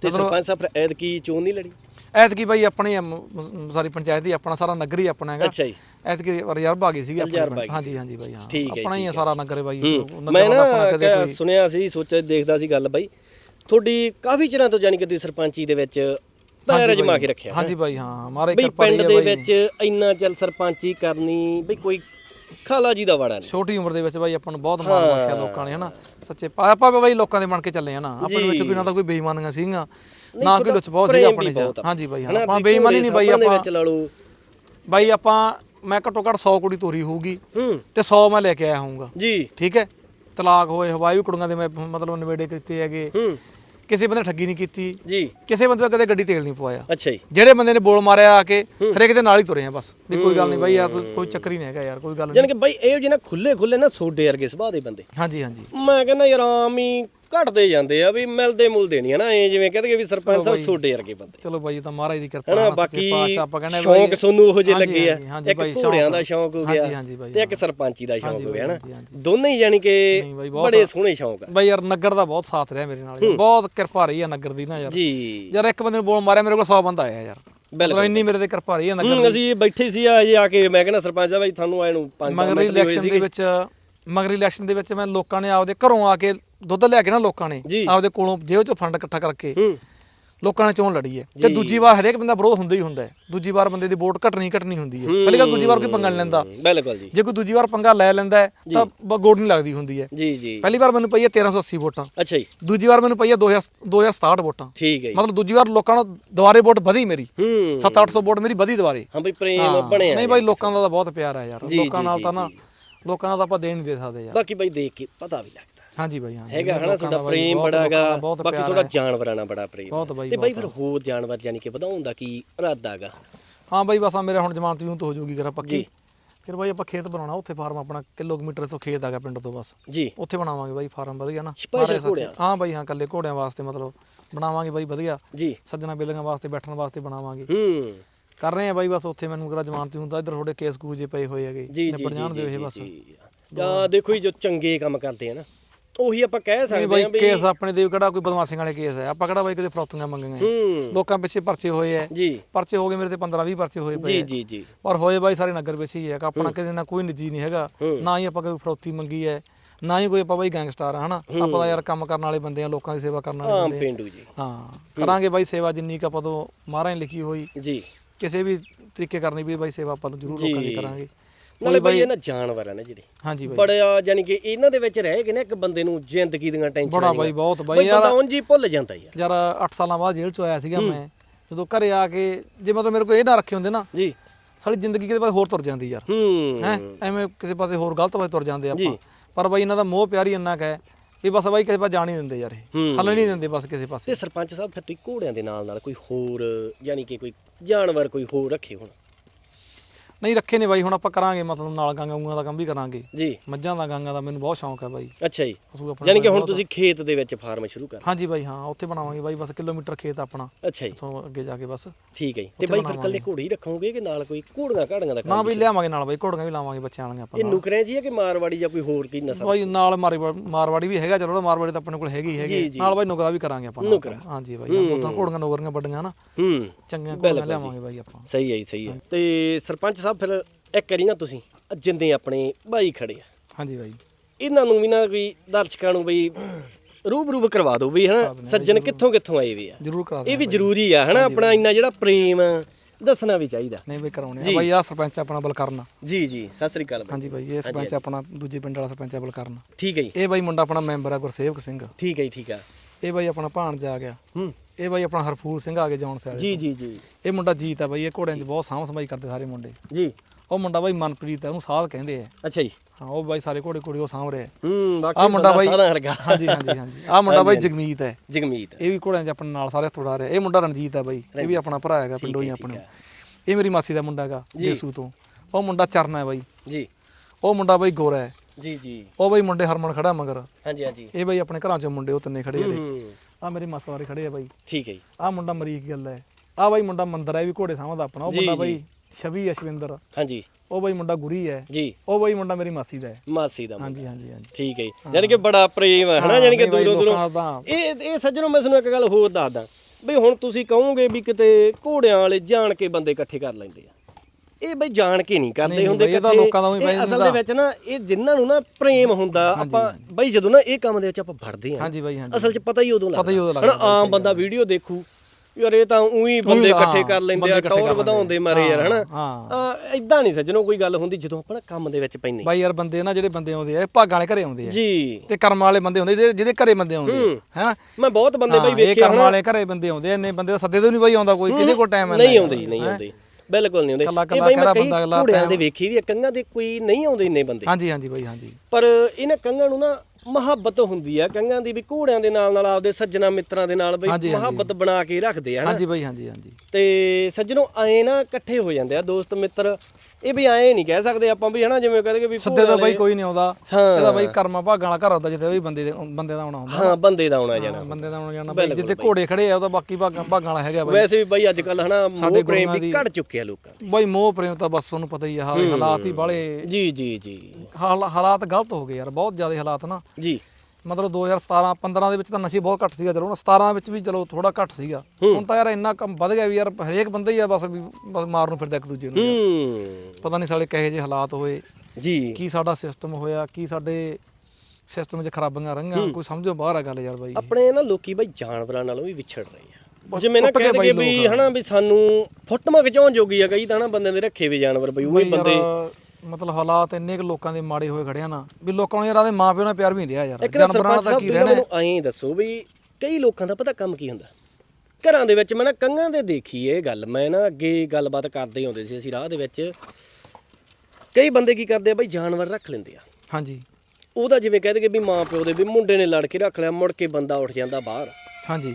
ਤੇ ਸਰਪੰਚ ਸਾਹਿਬ ਫਿਰ ਐਦ ਕੀ ਚੋਣ ਨਹੀਂ ਲੜੀ? ਐਤਕੀ ਬਾਈ ਆਪਣੀ ਹੈ, ਮ- ਮ- ਸਾਰੀ ਪੰਚਾਇਤ ਹੀ ਆਪਣਾ ਸਾਰਾ ਨਗਰ ਹੀ ਆਪਣਾ ਹੈਗਾ। ਅੱਛਾ ਜੀ। ਐਤਕੀ ਰਿਜ਼ਰਵ ਆ ਗਈ ਸੀਗੀ ਆਪਣੇ ਰਿਜ਼ਰਵ ਆ ਪਿੰਡ। ਗਈ ਹਾਂਜੀ ਹਾਂਜੀ ਬਾਈ ਹਾਂ। ਠੀਕ ਹੈ, ਆਪਣਾ ਹੀ ਹੈ। ਸਾਰਾ ਨਗਰ ਬਾਈ। ਹੂੰ। ਮੈਂ ਦਾ ਨਾ ਸੁਣਿਆ ਸੀ ਸੋਚਿਆ ਦੇਖਦਾ ਸੀ ਗੱਲ ਬਾਈ। ਤੁਹਾਡੀ ਕਾਫੀ ਚਿਰਾਂ ਤੋਂ ਜਾਨੀ ਕਿ ਤੁਸੀਂ ਸਰਪੰਚੀ ਦੇ ਵਿੱਚ ਪੈਰ ਅਜਮਾ ਕੇ ਰੱਖਿਆ ਹਾਂਜੀ ਬਾਈ ਹਾਂ। ਮਾਰੇ ਬਈ ਕਿਰਪਾ ਪਿੰਡ ਰਹੀ ਦੇ ਹੈ ਬਾਈ। ਵਿੱਚ ਇੰਨਾ ਚੱਲ ਸਰਪੰਚੀ ਕਰਨੀ ਬਈ ਕੋਈ ਖਾਲਾ ਜੀ ਦਾ ਵਾੜਾ ਨਹੀਂ। ਛੋਟੀ ਉਮਰ ਦੇ ਵਿੱਚ ਬਾਈ ਆਪਾਂ ਨੂੰ ਬਹੁਤ ਮਾਣ ਬਖਸ਼ਿਆ ਲੋਕਾਂ ਨੇ ਹਨਾ। ਸੱਚੇ ਪਾ- ਆਪਾਂ ਵੀ ਬਾਈ ਲੋਕਾਂ ਦੇ ਬਣ ਕੇ ਚੱਲੇ ਹਨਾ ਆਪਣੇ ਵਿੱਚ ਕੋਈ ਨਾ ਤਾਂ ਕੋਈ ਬੇਈਮਾਨੀਆਂ ਸੀਗੀਆਂ। ਨਾ ਕੋਈ ਲੁੱਚ ਬਹੁਤ ਪ੍ਰੇਮ ਆਪਣੇ ਚ। ਹਾਂਜੀ ਬਾਈ ਹਾਂ ਆਪਾਂ ਬੇਈਮਾਨੀ ਨਹੀਂ ਬਾਈ ਆਪਾਂ ਵਿੱਚ ਲਾ ਲਓ। ਬਾਈ ਆਪਾਂ ਮੈਂ ਘੱਟੋ ਘੱਟ 100 ਕੁੜੀ ਤੋਰੀ ਹੋਊਗੀ ਤੇ 100 ਮੈਂ ਲੈ ਕੇ ਆਇਆ ਹੋਊਗਾ। ਜੀ। ਠੀਕ ਹੈ? ਤਲਾਕ ਹੋਏ ਹਵਾਈ ਵੀ ਕੁੜੀਆਂ ਦੇ ਮੈਂ ਮਤਲਬ ਨਵੇੜੇ ਕੀਤੇ ਹੈਗੇ। ਹੂੰ। ਕਿਸੇ ਬੰਦੇ ਨੇ ਠੱਗੀ ਨਹੀਂ ਕੀਤੀ। ਜੀ। ਕਿਸੇ ਬੰਦੇ ਦਾ ਕਦੇ ਗੱਡੀ ਤੇਲ ਨਹੀਂ ਪਵਾਇਆ। ਅੱਛਾ ਜੀ। ਜਿਹੜੇ ਬੰਦੇ ਨੇ ਬੋਲ ਮਾਰਿਆ ਆ ਕੇ ਹਰੇਕ ਦੇ ਨਾਲ ਹੀ ਤੁਰੇ ਆ ਬਸ। ਵੀ ਕੋਈ ਗੱਲ ਨਹੀਂ ਬਾਈ ਯਾਰ ਕੋਈ ਚੱਕਰ ਹੀ ਨਹੀਂ ਹੈਗਾ ਯਾਰ ਕੋਈ ਗੱਲ ਨਹੀਂ। ਜਾਨ ਕਿ ਬਾਈ ਇਹ ਜਿਹੇ ਨਾ ਖੁੱਲੇ ਖੁੱਲੇ ਨਾ ਸੋਡੇ ਵਰਗੇ ਸੁਭਾਅ ਦੇ ਬੰਦੇ। ਹਾਂਜੀ ਹਾਂਜੀ। ਮੈਂ ਕਹਿੰਦਾ ਯਾਰ ਆਮ ਹੀ ਘਟਦੇ ਜਾਂਦੇ ਆ ਵੀ ਮਿਲਦੇ ਮੁਲਦੇ ਨਹੀਂ ਹਨਾ ਐ ਜਿਵੇਂ ਕਹਿੰਦੇ ਵੀ ਸਰਪੰਚ ਸਾਹਿਬ ਸੋਡੇ ਵਰਗੇ ਬੰਦੇ। ਚਲੋ ਬਾਈ ਇਹ ਤਾਂ ਮਹਾਰਾਜ ਦੀ ਕਿਰਪਾ ਨਾਲ ਬਾਕੀ ਪਾਤਸ਼ਾਹ ਆਪਾਂ ਕਹਿੰਦੇ ਸ਼ੌਂਕ ਸੋਨੂੰ ਉਹੋ ਹਾਂਜੀ, ਲੱਗੇ ਆ। ਇੱਕ ਘੋੜਿਆਂ ਦਾ ਸ਼ੌਂਕ। ਹੋ ਗਿਆ ਤੇ ਇੱਕ ਸਰਪੰਚੀ ਦਾ ਸ਼ੌਂਕ ਹੋ ਗਿਆ ਹਨਾ। ਦੋਨੇ ਹੀ ਜਾਨੀ ਕਿ ਬੜੇ ਸੋਹਣੇ ਸ਼ੌਂਕ ਆ। ਬਾਈ ਯਾਰ ਨਗਰ ਦਾ ਬਹੁਤ ਸਾਥ ਰਿਹਾ ਮੇਰੇ ਨਾਲ। ਬਹੁਤ ਕਿਰਪਾ ਰਹੀ ਆ ਨਗਰ ਦੀ ਨਾ ਯਾਰ। ਜੀ। ਯਾਰ ਇੱਕ ਬੰਦੇ ਨੂੰ ਬੋਲ ਮਾਰਿਆ ਮੇਰੇ ਕੋਲ 100 ਬੰਦਾ ਆਇਆ ਯਾਰ। ਮਤਲਬ ਇੰਨੀ ਮੇਰੇ ਤੇ ਕਿਰਪਾ ਰਹੀ ਆ ਨਗਰ ਅਸੀਂ ਬੈਠੇ ਸੀ ਆ ਆ ਕੇ ਮੈਂ ਕਹਿੰਦਾ ਸਰਪੰਚ ਸਾਹਿਬ ਤੁਹਾਨੂੰ ਆਏ ਨੂੰ ਪੰਜ ਮਗਰ ਇਲੈਕਸ਼ਨ ਦੇ ਵਿੱਚ ਮਗਰ ਇਲੈਕਸ਼ਨ ਦੇ ਵਿੱਚ ਮੈਂ ਲੋਕਾਂ ਨੇ ਆਪਦੇ ਘਰੋਂ ਆ ਕੇ ਦੁੱਧ ਲੈ ਕੇ ਨਾ ਲੋਕਾਂ ਨੇ ਜੀ। ਆਪਦੇ ਕੋਲੋਂ ਜੇਬ ਚੋਂ ਫੰਡ ਇਕੱਠਾ ਕਰਕੇ ਹੂੰ। ਲੋਕਾਂ ਨੇ ਚੋਣ ਲੜੀ ਹੈ। ਤੇ ਦੂਜੀ ਵਾਰ ਹਰੇਕ ਬੰਦਾ ਵਿਰੋਧ ਹੁੰਦਾ ਹੀ ਹੁੰਦਾ ਹੈ। ਦੂਜੀ ਵਾਰ ਬੰਦੇ ਦੀ ਵੋਟ ਘਟਣੀ ਘਟਣੀ ਹੁੰਦੀ ਹੈ। ਪਹਿਲੀ ਗੱਲ ਦੂਜੀ ਵਾਰ ਕੋਈ ਪੰਗਾ ਨਹੀਂ ਲੈਂਦਾ। ਬਿਲਕੁਲ ਜੀ। ਜੇ ਕੋਈ ਦੂਜੀ ਵਾਰ ਪੰਗਾ ਲੈ ਲੈਂਦਾ ਹੈ ਤਾਂ ਬ- ਗੋਡ ਨਹੀਂ ਲੱਗਦੀ ਹੁੰਦੀ ਹੈ। ਜੀ ਜੀ। ਪਹਿਲੀ ਵਾਰ ਮੈਨੂੰ ਪਈ ਹੈ 1380 ਵੋਟਾਂ। ਅੱਛਾ ਜੀ। ਦੂਜੀ ਵਾਰ ਮੈਨੂੰ ਪਈ ਹੈ 2000 2067 ਵੋਟਾਂ। ਠੀਕ ਹੈ ਜੀ। ਮਤਲਬ ਦੂਜੀ ਵਾਰ ਲੋਕਾਂ ਨੂੰ ਦੁਬਾਰੇ ਵੋਟ ਵਧੀ ਮੇਰੀ। ਹੂੰ। 7-800 ਵੋਟ ਮੇਰੀ ਵਧੀ ਦੁਬਾਰੇ। ਹਾਂ ਬਈ ਪ੍ਰੇਮ ਬਣਿਆ ਨਹੀਂ ਬਾਈ ਲੋਕਾਂ ਦਾ ਤਾਂ ਬਹੁਤ ਪਿਆਰ ਹੈ ਯਾਰ। ਲੋਕਾਂ ਨਾਲ ਤਾਂ ਨਾ ਲੋਕਾਂ ਦਾ ਤਾਂ ਆਪਾਂ ਦੇਣ ਨਹੀਂ ਦੇ ਸਕਦੇ ਯਾਰ। ਬਾਕੀ ਬਾਈ ਦੇਖ ਕੇ ਪਤਾ ਵੀ ਲੱਗਦਾ ਹਾਂਜੀ ਬਾਈ ਹਾਂ ਹੈਗਾ ਹਨਾ ਤੁਹਾਡਾ ਪ੍ਰੇਮ ਬਹੁਤ ਬੜਾ ਲੋਕਾਂ ਦਾ ਹੈਗਾ ਬਹੁਤ ਬਾਕੀ ਤੁਹਾਡਾ। ਜਾਨਵਰਾਂ ਨਾਲ ਬੜਾ ਪ੍ਰੇਮ ਬਹੁਤ ਬਾਈ ਤੇ ਬਾਈ ਫਿਰ ਹੋਰ ਜਾਨਵਰ ਯਾਨੀ ਕਿ ਵਧਾਉਣ ਦਾ ਕੀ ਇਰਾਦਾ ਹੈਗਾ? ਹਾਂ ਬਾਈ ਬਸ ਆ ਮੇਰੇ ਹੁਣ ਜ਼ਮਾਨਤ ਵੀ ਹੋ ਜਾਊਗੀ ਕਰਾ ਪੱਕੀ। ਫਿਰ ਬਾਈ ਆਪਾਂ ਖੇਤ ਬਣਾਉਣਾ ਉੱਥੇ ਫਾਰਮ ਆਪਣਾ ਕਿਲੋਮੀਟਰ ਤੋਂ ਖੇਤ ਆਗਾ ਪਿੰਡ ਤੋਂ ਬਸ। ਜੀ। ਉੱਥੇ ਬਣਾਵਾਂਗੇ ਬਾਈ ਫਾਰਮ ਵਧੀਆ ਨਾ। ਹਾਂ ਬਾਈ ਹਾਂ ਕੱਲੇ ਘੋੜਿਆਂ ਵਾਸਤੇ ਮਤਲਬ ਬਣਾਵਾਂਗੇ ਬਾਈ ਵਧੀਆ। ਜੀ। ਸੱਜਣਾ ਬੇਲੀਆਂ ਵਾਸਤੇ ਬੈਠਣ ਵਾਸਤੇ ਬਣਾਵਾਂਗੇ। ਹੂੰ। ਕਰ ਰਹੇ ਆ ਬਾਈ ਬਸ ਉੱਥੇ ਮੈਨੂੰ ਕਰਾ ਜ਼ਮਾਨਤ ਹੁੰਦਾ ਇੱਧਰ ਥੋੜੇ ਕੇਸ ਕੂਜੇ ਪਏ ਹੋਏ ਹੈਗੇ। ਜੀ ਜੀ ਨਿਬੜ ਜਾਣ ਜੀ ਦਿਓ ਇਹ ਬਸ। ਜੀ। ਜਾਂ ਦੇਖੋ ਜੀ ਜੋ ਚੰਗੇ ਕੰਮ ਕਰਦੇ ਆ ਨਾ। ਉਹੀ ਆਪਾਂ ਕਹਿ ਸਕਦੇ ਬਾਈ ਆ ਵੀ ਕੇਸ ਆਪਣੇ ਦੇ ਕਿਹੜਾ ਕੋਈ ਬਦਮਾਸ਼ੀਆਂ ਵਾਲੇ ਕੇਸ ਹੈ। ਆਪਾਂ ਕਿਹੜਾ ਬਾਈ ਕਿਤੇ ਫਰੋਤੀਆਂ ਮੰਗੀਆਂ ਹੈ। ਹੂੰ। ਲੋਕਾਂ ਪਿੱਛੇ ਪਰਚੇ ਹੋਏ ਐ ਜੀ। ਪਰਚੇ ਹੋ ਗਏ ਮੇਰੇ ਤੇ 15 20 ਪਰਚੇ ਹੋਏ ਪਏ ਜੀ। ਜੀ ਜੀ। ਪਰ ਹੋਏ ਬਾਈ ਸਾਰੇ ਨਗਰ ਵਿੱਚ ਹੀ ਹੈ। ਆਪਣਾ ਕਿਸੇ ਨਾਲ ਕੋਈ ਨਿੱਜੀ ਨਹੀਂ ਹੈਗਾ। ਹੂੰ। ਨਾ ਹੀ ਆਪਾਂ ਕੋਈ ਫਰੋਤੀ ਮੰਗੀ ਹੈ। ਨਾ ਹੀ ਕੋਈ ਆਪਾਂ ਬਾਈ ਗੈਂਗਸਟਰ ਆ ਹਨਾ? ਆਪਾਂ ਤਾਂ ਯਾਰ ਕੰਮ ਕਰਨ ਵਾਲੇ ਬੰਦੇ ਆ ਲੋਕਾਂ ਦੀ ਸੇਵਾ ਕਰਨ ਵਾਲੇ ਬੰਦੇ ਆ। ਪਿੰਡੂ ਜੀ। ਹਾਂ। ਕਰਾਂਗੇ ਬਾਈ ਸੇਵਾ ਜਿੰਨੀ ਕ ਆਪਾਂ ਤੋਂ ਮਹਾਰਾਜ ਲਿਖੀ ਹੋਈ। ਜੀ। ਕਿਸੇ ਵੀ ਤਰੀਕੇ ਕਰਨੀ ਵੀ ਬਾਈ ਸੇਵਾ ਆਪਾਂ ਨੂੰ ਜ਼ਰੂਰ ਲੋਕਾਂ ਦੀ। ਕਰਾਂਗੇ। ਨਾਲੇ ਬਾਈ ਇਹ ਨਾ ਜਾਨਵਰ ਆ ਨਾ ਜਿਹੜੇ। ਹਾਂਜੀ ਬਾਈ। ਬੜਾ ਯਾਨੀ ਕਿ ਇਹਨਾਂ ਦੇ ਵਿੱਚ ਰਹਿ ਕੇ ਨਾ ਇੱਕ ਬੰਦੇ ਨੂੰ ਜ਼ਿੰਦਗੀ ਦੀਆਂ ਟੈਨਸ਼ਨਾਂ ਬੜਾ ਬਾਈ ਬਹੁਤ ਬਾਈ। ਯਾਰ ਬੰਦਾ ਉਂਝ ਹੀ ਭੁੱਲ ਜਾਂਦਾ ਯਾਰ। ਯਾਰ 8 ਸਾਲਾਂ ਬਾਅਦ ਜੇਲ੍ਹ ਚੋਂ ਆਇਆ ਸੀਗਾ ਮੈਂ। ਜਦੋਂ ਘਰੇ ਆ ਕੇ ਜੇ ਮਤਲਬ ਮੇਰੇ ਕੋਲ ਇਹ ਨਾ ਰੱਖੇ ਹੁੰਦੇ ਨਾ ਜੀ। ਸਾਡੀ ਜ਼ਿੰਦਗੀ ਕਿਤੇ ਪਾਸੇ ਹੋਰ ਤੁਰ ਜਾਂਦੀ ਯਾਰ। ਹੂੰ। ਹੈ? ਐਵੇਂ ਕਿਸੇ ਪਾਸੇ ਹੋਰ ਗਲਤ ਪਾਸੇ ਤੁਰ ਜਾਂਦੇ ਆਪਾਂ। ਪਰ ਬਾਈ ਇਹਨਾਂ ਦਾ ਮੋਹ ਪਿਆਰ ਇੰਨਾ ਕੁ ਹੈ ਵੀ ਬਸ ਬਾਈ ਕਿਸੇ ਪਾਸੇ ਜਾਣ ਹੀ ਦਿੰਦੇ ਯਾਰ ਇਹ। ਹੱਲ ਨਹੀਂ ਦਿੰਦੇ ਬਸ ਕਿਸੇ ਪਾਸੇ। ਤੇ ਸਰਪੰਚ ਸਾਹਿਬ ਫਿਰ ਤੁਸੀਂ ਘੋੜਿਆਂ ਦੇ ਨਾਲ ਨਾਲ ਕੋਈ ਹੋਰ ਯਾਨੀ ਕਿ ਕੋਈ ਜਾਨਵਰ ਕੋਈ ਹੋਰ ਰੱਖੇ ਹੁਣ? ਨਹੀਂ ਰੱਖੇ ਨੇ ਬਾਈ ਹੁਣ ਆਪਾਂ ਕਰਾਂਗੇ ਮਤਲਬ ਨਾਲ ਗਾਂਗਾ ਊਂਗਾ ਦਾ ਕੰਮ ਵੀ ਕਰਾਂਗੇ। ਜੀ। ਮੱਝਾਂ ਦਾ ਗਾਂਗਾ ਦਾ ਮੈਨੂੰ ਬਹੁਤ ਸ਼ੌਂਕ ਹੈ ਬਾਈ। ਅੱਛਾ ਜੀ। ਪਸ਼ੂ ਆਪਣੇ ਯਾਨੀ ਕਿ ਹੁਣ ਤੁਸੀਂ ਖੇਤ ਦੇ ਵਿੱਚ ਫਾਰਮ ਸ਼ੁਰੂ ਕਰ। ਹਾਂਜੀ ਬਾਈ ਹਾਂ ਉੱਥੇ ਬਣਾਵਾਂਗੇ ਬਾਈ ਬਸ ਕਿਲੋਮੀਟਰ ਖੇਤ ਆਪਣਾ। ਅੱਛਾ ਜੀ। ਉੱਥੋਂ ਅੱਗੇ ਜਾ ਕੇ ਬਸ। ਠੀਕ ਹੈ ਜੀ। ਤੇ ਬਾਈ ਫਿਰ ਕੱਲੇ ਘੋੜੇ ਹੀ ਰੱਖੋਗੇ ਕਿ ਨਾਲ ਕੋਈ ਘੋੜੀਆਂ ਘਾੜੀਆਂ ਦਾ ਨਾ ਕੰਮ ਬਈ ਲਿਆਵਾਂਗੇ ਨਾਲ ਬਾਈ ਘੋੜੀਆਂ ਵੀ ਲਾਵਾਂਗੇ ਬੱਚਿਆਂ ਵਾਲੀਆਂ ਆਪਾਂ ਇਹ ਨੁਕਰਿਆਂ ਜੀ ਹੈ ਕਿ ਮਾਰਵਾੜੀ ਜਾਂ ਕੋਈ ਹੋਰ ਕੀ ਨਸਲ? ਬਾਈ ਨਾਲ ਮਾਰੀ ਮਾਰਵਾੜੀ ਵੀ ਹੈਗਾ ਚਲੋ ਮਾਰਵਾੜੀ ਤਾਂ ਆਪਣੇ ਕੋਲ ਹੈਗੀ ਹੈਗੀ। ਨਾਲ ਬਾਈ ਨੁਕਰਾ ਵੀ ਕਰਾਂਗੇ ਆਪਾਂ। ਨੁਕਰਾ। ਹਾਂਜੀ ਬਾਈ ਉਦੋਂ ਘੋੜੀਆਂ ਨੁਕਰੀਆਂ ਵੱਡੀਆਂ ਨਾ ਹੂੰ। ਚੰਗੀਆਂ ਘੋੜੀਆਂ ਲਿਆਵਾਂਗੇ ਬਾਈ ਆਪਾਂ। ਸਹੀ ਹੈ ਜੀ ਸਹੀ ਹੈ। ਤੇ ਸਰਪੰਚ ਸਾਹਿਬ ਫਿਰ ਇੱਕ ਵਾਰੀ ਨਾ ਤੁਸੀਂ ਆਹ ਜਿੰਦੇ ਆਪਣੇ ਭਾਈ ਖੜੇ ਆ। ਹਾਂਜੀ ਬਾਈ। ਇਹਨਾਂ ਨੂੰ ਵੀ ਨਾ ਵੀ ਦਰਸ਼ਕਾਂ ਨੂੰ ਬਈ ਰੂਬਰੂ ਕਰਵਾ ਦਿਓ ਵੀ ਹਨਾ? ਸੱਜਣ ਕਿੱਥੋਂ ਕਿੱਥੋਂ ਆਏ ਵੀ ਆ? ਜ਼ਰੂਰ ਕਰਾ ਇਹ ਵੀ ਜ਼ਰੂਰੀ ਆ ਹਨਾ? ਆਪਣਾ ਇੰਨਾ ਜਿਹੜਾ ਪ੍ਰੇਮ ਆ, ਦੱਸਣਾ ਵੀ ਚਾਹੀਦਾ। ਨਹੀਂ ਬਈ ਕਰਾਉਣੇ ਆ। ਬਾਈ ਆ ਸਰਪੰਚ ਆਪਣਾ ਬਲਕਰਨ ਜੀ ਜੀ। ਸਤਿ ਸ੍ਰੀ ਅਕਾਲ ਬਾਈ। ਹਾਂਜੀ ਬਾਈ ਇਹ ਸਰਪੰਚ ਆਪਣਾ ਦੂਜੇ ਪਿੰਡ ਵਾਲਾ ਸਰਪੰਚ ਆ ਬਲਕਰਨ। ਠੀਕ ਹੈ ਜੀ। ਇਹ ਬਾਈ ਮੁੰਡਾ ਆਪਣਾ ਮੈਂਬਰ ਆ ਗੁਰਸੇਵਕ ਸਿੰਘ। ਠੀਕ ਹੈ ਜੀ ਠੀਕ ਆ ਇਹ ਬਾਈ ਆਪਣਾ ਭਾਣਜਾ ਆ ਗਿਆ। ਹੂੰ। ਇਹ ਬਾਈ ਆਪਣਾ ਹਰਫੂਲ ਸਿੰਘ ਆ ਗਿਆ ਜੌਨ ਸੈਲ ਜੀ ਜੀ ਜੀ। ਇਹ ਮੁੰਡਾ ਜੀਤ ਆ ਬਾਈ ਇਹ ਘੋੜਿਆਂ 'ਚ ਬਹੁਤ ਸਾਂਭ ਸੰਭਾਈ ਕਰਦੇ ਸਾਰੇ ਮੁੰਡੇ। ਜੀ। ਉਹ ਮੁੰਡਾ ਬਾਈ ਮਨਪ੍ਰੀਤ ਆ ਉਹਨੂੰ ਸਾਧ ਕਹਿੰਦੇ ਆ। ਅੱਛਾ ਜੀ। ਹਾਂ ਉਹ ਬਾਈ ਸਾਰੇ ਘੋੜੇ ਘੋੜੇ ਉਹ ਸਾਂਭ ਰਿਹਾ। ਹੂੰ ਬਾਕੀ ਆ ਮੁੰਡਾ ਬਾਈ ਹਾਂਜੀ ਹਾਂਜੀ ਹਾਂਜੀ। ਆ ਮੁੰਡਾ ਬਾਈ ਜਗਮੀਤ ਹੈ ਜਗਮੀਤ। ਇਹ ਵੀ ਘੋੜਿਆਂ 'ਚ ਆਪਣੇ ਨਾਲ ਸਾਰੇ ਥੋੜਾ ਰਿਹਾ। ਇਹ ਮੁੰਡਾ ਰਣਜੀਤ ਆ ਬਾਈ। ਇਹ ਵੀ ਆਪਣਾ ਭਰਾ ਹੈਗਾ ਪਿੰਡੋਂ ਹੀ ਆਪਣੇ ਇਹ ਮੇਰੀ ਮਾਸੀ ਦਾ ਮੁੰਡਾ ਹੈਗਾ ਦੇਸੂ ਤੋਂ। ਉਹ ਮੁੰਡਾ ਚਰਨ ਹੈ ਬਾਈ। ਜੀ। ਉਹ ਮੁੰਡਾ ਬਾਈ ਗੋਰਾ ਹੈ। ਜੀ ਜੀ। ਉਹ ਬਈ ਮੁੰਡੇ ਹਰਮਨ ਖੜਾ ਮਗਰ। ਹਾਂਜੀ ਹਾਂਜੀ। ਇਹ ਬਈ ਆਪਣੇ ਘਰਾਂ 'ਚ ਮੁੰਡੇ ਉਹ ਤਿੰਨੇ ਖੜੇ ਜਿਹੜੇ। ਆ ਮੇਰੇ ਮਾਸਾ ਵਾਲੇ ਖੜੇ ਆ ਬਾਈ। ਠੀਕ ਹੈ ਜੀ। ਆ ਮੁੰਡਾ ਮਰੀਕ ਗੱਲ ਹੈ। ਆ ਬਾਈ ਮੁੰਡਾ ਮੰਦਰ ਹੈ ਵੀ ਘੋੜੇ ਸਾਹਮਣੇ ਆਪਣਾ। ਉਹ ਜੀ, ਮੁੰਡਾ ਜੀ। ਬਾਈ ਛਵੀ ਅਸ਼ਵਿੰਦਰ ਹਾਂਜੀ। ਉਹ ਬਾਈ ਮੁੰਡਾ ਗੁਰੀ ਹੈ। ਜੀ। ਉਹ ਬਾਈ ਮੁੰਡਾ ਮੇਰੀ ਮਾਸੀ ਦਾ ਹੈ। ਮਾਸੀ ਦਾ ਮੁੰਡਾ। ਹਾਂਜੀ ਹਾਂਜੀ ਹਾਂਜੀ। ਠੀਕ ਹੈ ਜੀ। ਯਾਨੀ ਕਿ ਬੜਾ ਪ੍ਰੇਮ ਹੈ ਹਨਾ? ਹਾਂ, ਯਾਨੀ ਕਿ ਨਹੀਂ ਬਾਈ, ਦੂਰੋਂ ਦੂਰੋਂ। ਲੋਕਾਂ ਦਾ ਇਹ ਇਹ ਸੱਜਣੋ ਮੈਂ ਤੁਹਾਨੂੰ ਇੱਕ ਗੱਲ ਹੋਰ ਦੱਸਦਾ। ਬਈ ਹੁਣ ਤੁਸੀਂ ਕਹੋਗੇ ਵੀ ਕਿਤੇ ਘੋੜਿਆਂ ਵਾਲੇ ਜਾਣ ਕੇ ਬੰਦੇ ਇਕੱਠੇ ਕਰ ਲੈਂਦੇ ਆ। ਇਹ ਬਈ ਜਾਣ ਕੇ ਨਹੀਂ ਕਰਦੇ ਹੁੰਦੇ ਇਹ ਤਾਂ। ਲੋਕਾਂ ਦਾ ਇਹ ਬਈ ਅਸਲ ਦੇ। ਵਿੱਚ ਨਾ ਇਹ ਜਿਨ੍ਹਾਂ ਨੂੰ ਨਾ ਪ੍ਰੇਮ ਹੁੰਦਾ ਆਪਾਂ ਬਈ ਜਦੋਂ ਨਾ ਇਹ ਕੰਮ ਦੇ ਵਿੱਚ ਆਪਾਂ ਵੜਦੇ ਆ ਹਾਂਜੀ ਬਾਈ ਹਾਂਜੀ। ਅਸਲ 'ਚ ਪਤਾ ਹੀ ਉਦੋਂ ਲੱਗਦਾ। ਪਤਾ ਹੀ ਉਦੋਂ ਹਨਾ ਲੱਗਦਾ, ਆਮ ਬੰਦਾ ਵੀਡੀਓ ਦੇਖੂ ਯਾਰ ਇਹ ਤਾਂ ਉਹੀ ਬੰਦੇ ਇਕੱਠੇ ਕਰ ਲੈਂਦੇ ਆ ਟੌਰ ਲੈਂਦੇ ਵਧਾਉਣ ਦੇ ਮਾਰੇ ਯਾਰ ਹਨਾ। ਹਾਂ। ਇਦਾਂ ਨਹੀਂ ਸੱਜਣੋ ਕੋਈ ਗੱਲ ਹੁੰਦੀ ਜਦੋਂ ਆਪਾਂ ਨਾ ਕੰਮ ਦੇ ਵਿੱਚ ਪੈਂਦੇ ਬਾਈ ਯਾਰ ਬੰਦੇ ਨਾ ਜਿਹੜੇ ਬੰਦੇ ਆਉਂਦੇ ਆ ਇਹ ਭਾਗਾਂ ਵਾਲੇ ਘਰੇ ਆਉਂਦੇ ਆ। ਜੀ। ਤੇ ਕਰਮ ਵਾਲੇ ਬੰਦੇ ਹੁੰਦੇ ਜਿਹੜੇ ਜਿਹਦੇ ਘਰੇ ਬੰਦੇ ਆਉਂਦੇ ਹੈਨਾ। ਮੈਂ ਬਹੁਤ ਬੰਦੇ ਬਈ ਹਾਂ, ਇਹ ਵੇਖੇ ਕਰਮ ਹਨਾ। ਵਾਲੇ ਘਰੇ ਬੰਦੇ ਆਉਂਦੇ ਇੰਨੇ ਬੰਦੇ ਦਾ ਸੱਦੇ ਤੋਂ ਨਹੀਂ ਬਾਈ ਆਉਂਦਾ ਕੋਈ ਕਿਹਦੇ ਕੋਲ ਟਾਈਮ ਹੈ ਨਹੀਂ ਆਉਂਦੇ ਜੀ, ਨਹੀਂ ਆਉਂਦੇ ਬਿਲਕੁਲ ਨਹੀਂ ਕੱਲਾ- ਇਹ ਬਈ ਮੈਂ ਕਈ ਘੋੜਿਆਂ ਦੇ ਵੇਖੀ ਵੀ ਕੰਗਾਂ ਦੇ ਕੋਈ ਨਹੀਂ ਆਉਂਦੇ ਇੰਨੇ ਬੰਦੇ। ਹਾਂਜੀ ਹਾਂਜੀ ਬਾਈ ਹਾਂਜੀ। ਪਰ ਇਹਨਾਂ ਕੰਗਾਂ ਨੂੰ ਨਾ ਮੁਹੱਬਤ ਹੁੰਦੀ ਆ ਕੰਗਾਂ ਦੀ ਵੀ ਘੋੜਿਆਂ ਦੇ ਨਾਲ ਨਾਲ ਆਪਦੇ ਸੱਜਣਾ ਮਿੱਤਰਾਂ ਦੇ ਨਾਲ ਬਈ। ਮੁਹੱਬਤ ਬਣਾ ਕੇ ਰੱਖਦੇ ਆ ਹਨਾ? ਹਾਂਜੀ ਬਾਈ ਹਾਂਜੀ ਹਾਂਜੀ। ਤੇ ਸੱਜਣੋ ਆਏ ਨਾ ਇਕੱਠੇ ਹੋ ਜਾਂਦੇ ਆ ਦੋਸਤ ਮਿੱਤਰ। ਇਹ ਵੀ ਆਏ ਨਹੀਂ ਕਹਿ ਸਕਦੇ ਆਪਾਂ ਵੀ ਹਨਾ? ਜਿਵੇਂ ਕਹਦੇ ਵੀ ਸੱਦੇ ਤਾਂ ਬਾਈ ਕੋਈ ਨਹੀਂ ਆਉਂਦਾ। ਇਹਦਾ ਬਾਈ ਕਰਮਾ ਭਾਗਾਂ ਵਾਲਾ ਘਰ ਹੁੰਦਾ ਜਿੱਥੇ ਵੀ ਬੰਦੇ ਦੇ ਬੰਦੇ ਦਾ ਆਉਣਾ ਹੁੰਦਾ ਹਾਂ ਬੰਦੇ ਦਾ ਆਉਣਾ ਜਾਣਾ। ਬੰਦੇ ਦਾ ਆਉਣਾ ਜਾਣਾ। ਬਾਈ ਜਿੱਥੇ ਘੋੜੇ ਖੜੇ ਆ ਉਹ ਤਾਂ ਬਾਕੀ ਭਾਗਾਂ ਭਾਗਾਂ ਵਾਲਾ ਹੈਗਾ ਬਾਈ। ਵੈਸੇ ਵੀ ਬਾਈ ਅੱਜ ਕੱਲ ਹਨਾ ਮੋਹ ਪ੍ਰੇਮ ਵੀ ਘਟ ਚੁੱਕਿਆ ਲੋਕਾਂ ਦੇ। ਬਾਈ ਮੋਹ ਪ੍ਰੇਮ ਤਾਂ ਬਸ ਤੁਹਾਨੂੰ ਪਤਾ ਹੀ ਆ ਹਾਲੇ ਹਾਲਾਤ ਹੀ ਬਾਲੇ ਜੀ ਜੀ ਜੀ। ਹਾਲਾਤ ਗਲਤ ਹੋ ਗਏ ਯਾਰ ਬਹੁਤ ਜ਼ਿਆਦਾ ਹਾਲਾਤ ਨਾ। ਜੀ। ਮਤਲਬ 2017 15 ਦੇ ਵਿੱਚ ਤਾਂ ਨਸ਼ੇ ਬਹੁਤ ਘੱਟ ਸੀਗਾ ਚਲੋ 17 ਵਿੱਚ ਵੀ ਚਲੋ ਥੋੜਾ ਘੱਟ ਸੀਗਾ। ਹੁਣ ਤਾਂ ਯਾਰ ਇੰਨਾ ਕੰਮ ਵੱਧ ਗਿਆ ਵੀ ਯਾਰ ਹਰੇਕ ਬੰਦਾ ਹੀ ਆ ਬਸ ਵੀ ਬਸ ਮਾਰ ਨੂੰ ਫਿਰਦਾ ਇੱਕ ਦੂਜੇ ਨੂੰ। ਪਤਾ ਨਹੀਂ ਸਾਲੇ ਕਹੇ ਜਿਹੇ ਹਾਲਾਤ ਹੋਏ ਜੀ। ਕੀ ਸਾਡਾ ਸਿਸਟਮ ਹੋਇਆ ਕੀ ਸਾਡੇ ਸਿਸਟਮ 'ਚ ਖਰਾਬੀਆਂ ਰਹੀਆਂ ਕੋਈ ਸਮਝੋ ਬਾਹਰ ਆ ਗੱਲ ਯਾਰ ਬਾਈ। ਆਪਣੇ ਨਾ ਲੋਕੀ ਬਾਈ ਜਾਨਵਰਾਂ ਨਾਲੋਂ ਵੀ ਵਿਛੜ ਰਹੇ ਆ। ਬਸ ਜਿਵੇਂ ਨਾ ਟੁੱਟ ਗਏ ਬਾਈ ਵੀ ਲੋਕ। ਹਨਾ ਵੀ ਸਾਨੂੰ ਫੁੱਟਮਾ ਖਿਚਾਉਣ ਜੋਗੀ ਆ ਕਈ ਤਾਂ ਨਾ ਬੰਦੇ ਦੇ ਰੱਖੇ ਵੀ ਜਾਨਵਰ ਬਈ ਉਹ ਬਈ ਬੰਦੇ ਮਤਲਬ ਹਾਲਾਤ ਇੰਨੇ ਕੁ ਲੋਕਾਂ ਦੇ ਮਾੜੇ ਹੋਏ ਖੜੇ ਆ ਨਾ ਵੀ ਲੋਕਾਂ ਨੂੰ ਯਾਰ ਆਦੇ ਮਾਪਿਓ ਨਾਲ ਪਿਆਰ ਵੀ ਨਹੀਂ ਰਿਹਾ ਯਾਰ ਇੱਕ ਜਾਨਵਰਾਂ ਨਾਲ ਤਾਂ ਕੀ ਰਹਿਣਾ? ਮੈਨੂੰ ਐਂ ਦੱਸੋ ਵੀ ਕਈ ਲੋਕਾਂ ਦਾ ਪਤਾ ਕੰਮ ਕੀ ਹੁੰਦਾ? ਘਰਾਂ ਦੇ ਵਿੱਚ ਮੈਂ ਨਾ ਕੰਗਾਂ ਦੇ ਦੇਖੀ ਇਹ ਗੱਲ ਮੈਂ ਨਾ ਅੱਗੇ ਗੱਲਬਾਤ ਕਰਦੇ ਹੁੰਦੇ ਸੀ ਅਸੀਂ ਰਾਹ ਦੇ ਵਿੱਚ। ਕਈ ਬੰਦੇ ਕੀ ਕਰਦੇ ਆ ਬਈ ਜਾਨਵਰ ਰੱਖ ਲੈਂਦੇ ਆ। ਹਾਂਜੀ। ਉਹਦਾ ਜਿਵੇਂ ਕਹਿ ਦਈਏ ਵੀ ਮਾਂ ਪਿਓ ਦੇ ਵੀ ਮੁੰਡੇ ਨੇ ਲੜ ਕੇ ਰੱਖ ਲਿਆ ਮੁੜ ਕੇ ਬੰਦਾ ਉੱਠ ਜਾਂਦਾ ਬਾਹਰ। ਹਾਂਜੀ।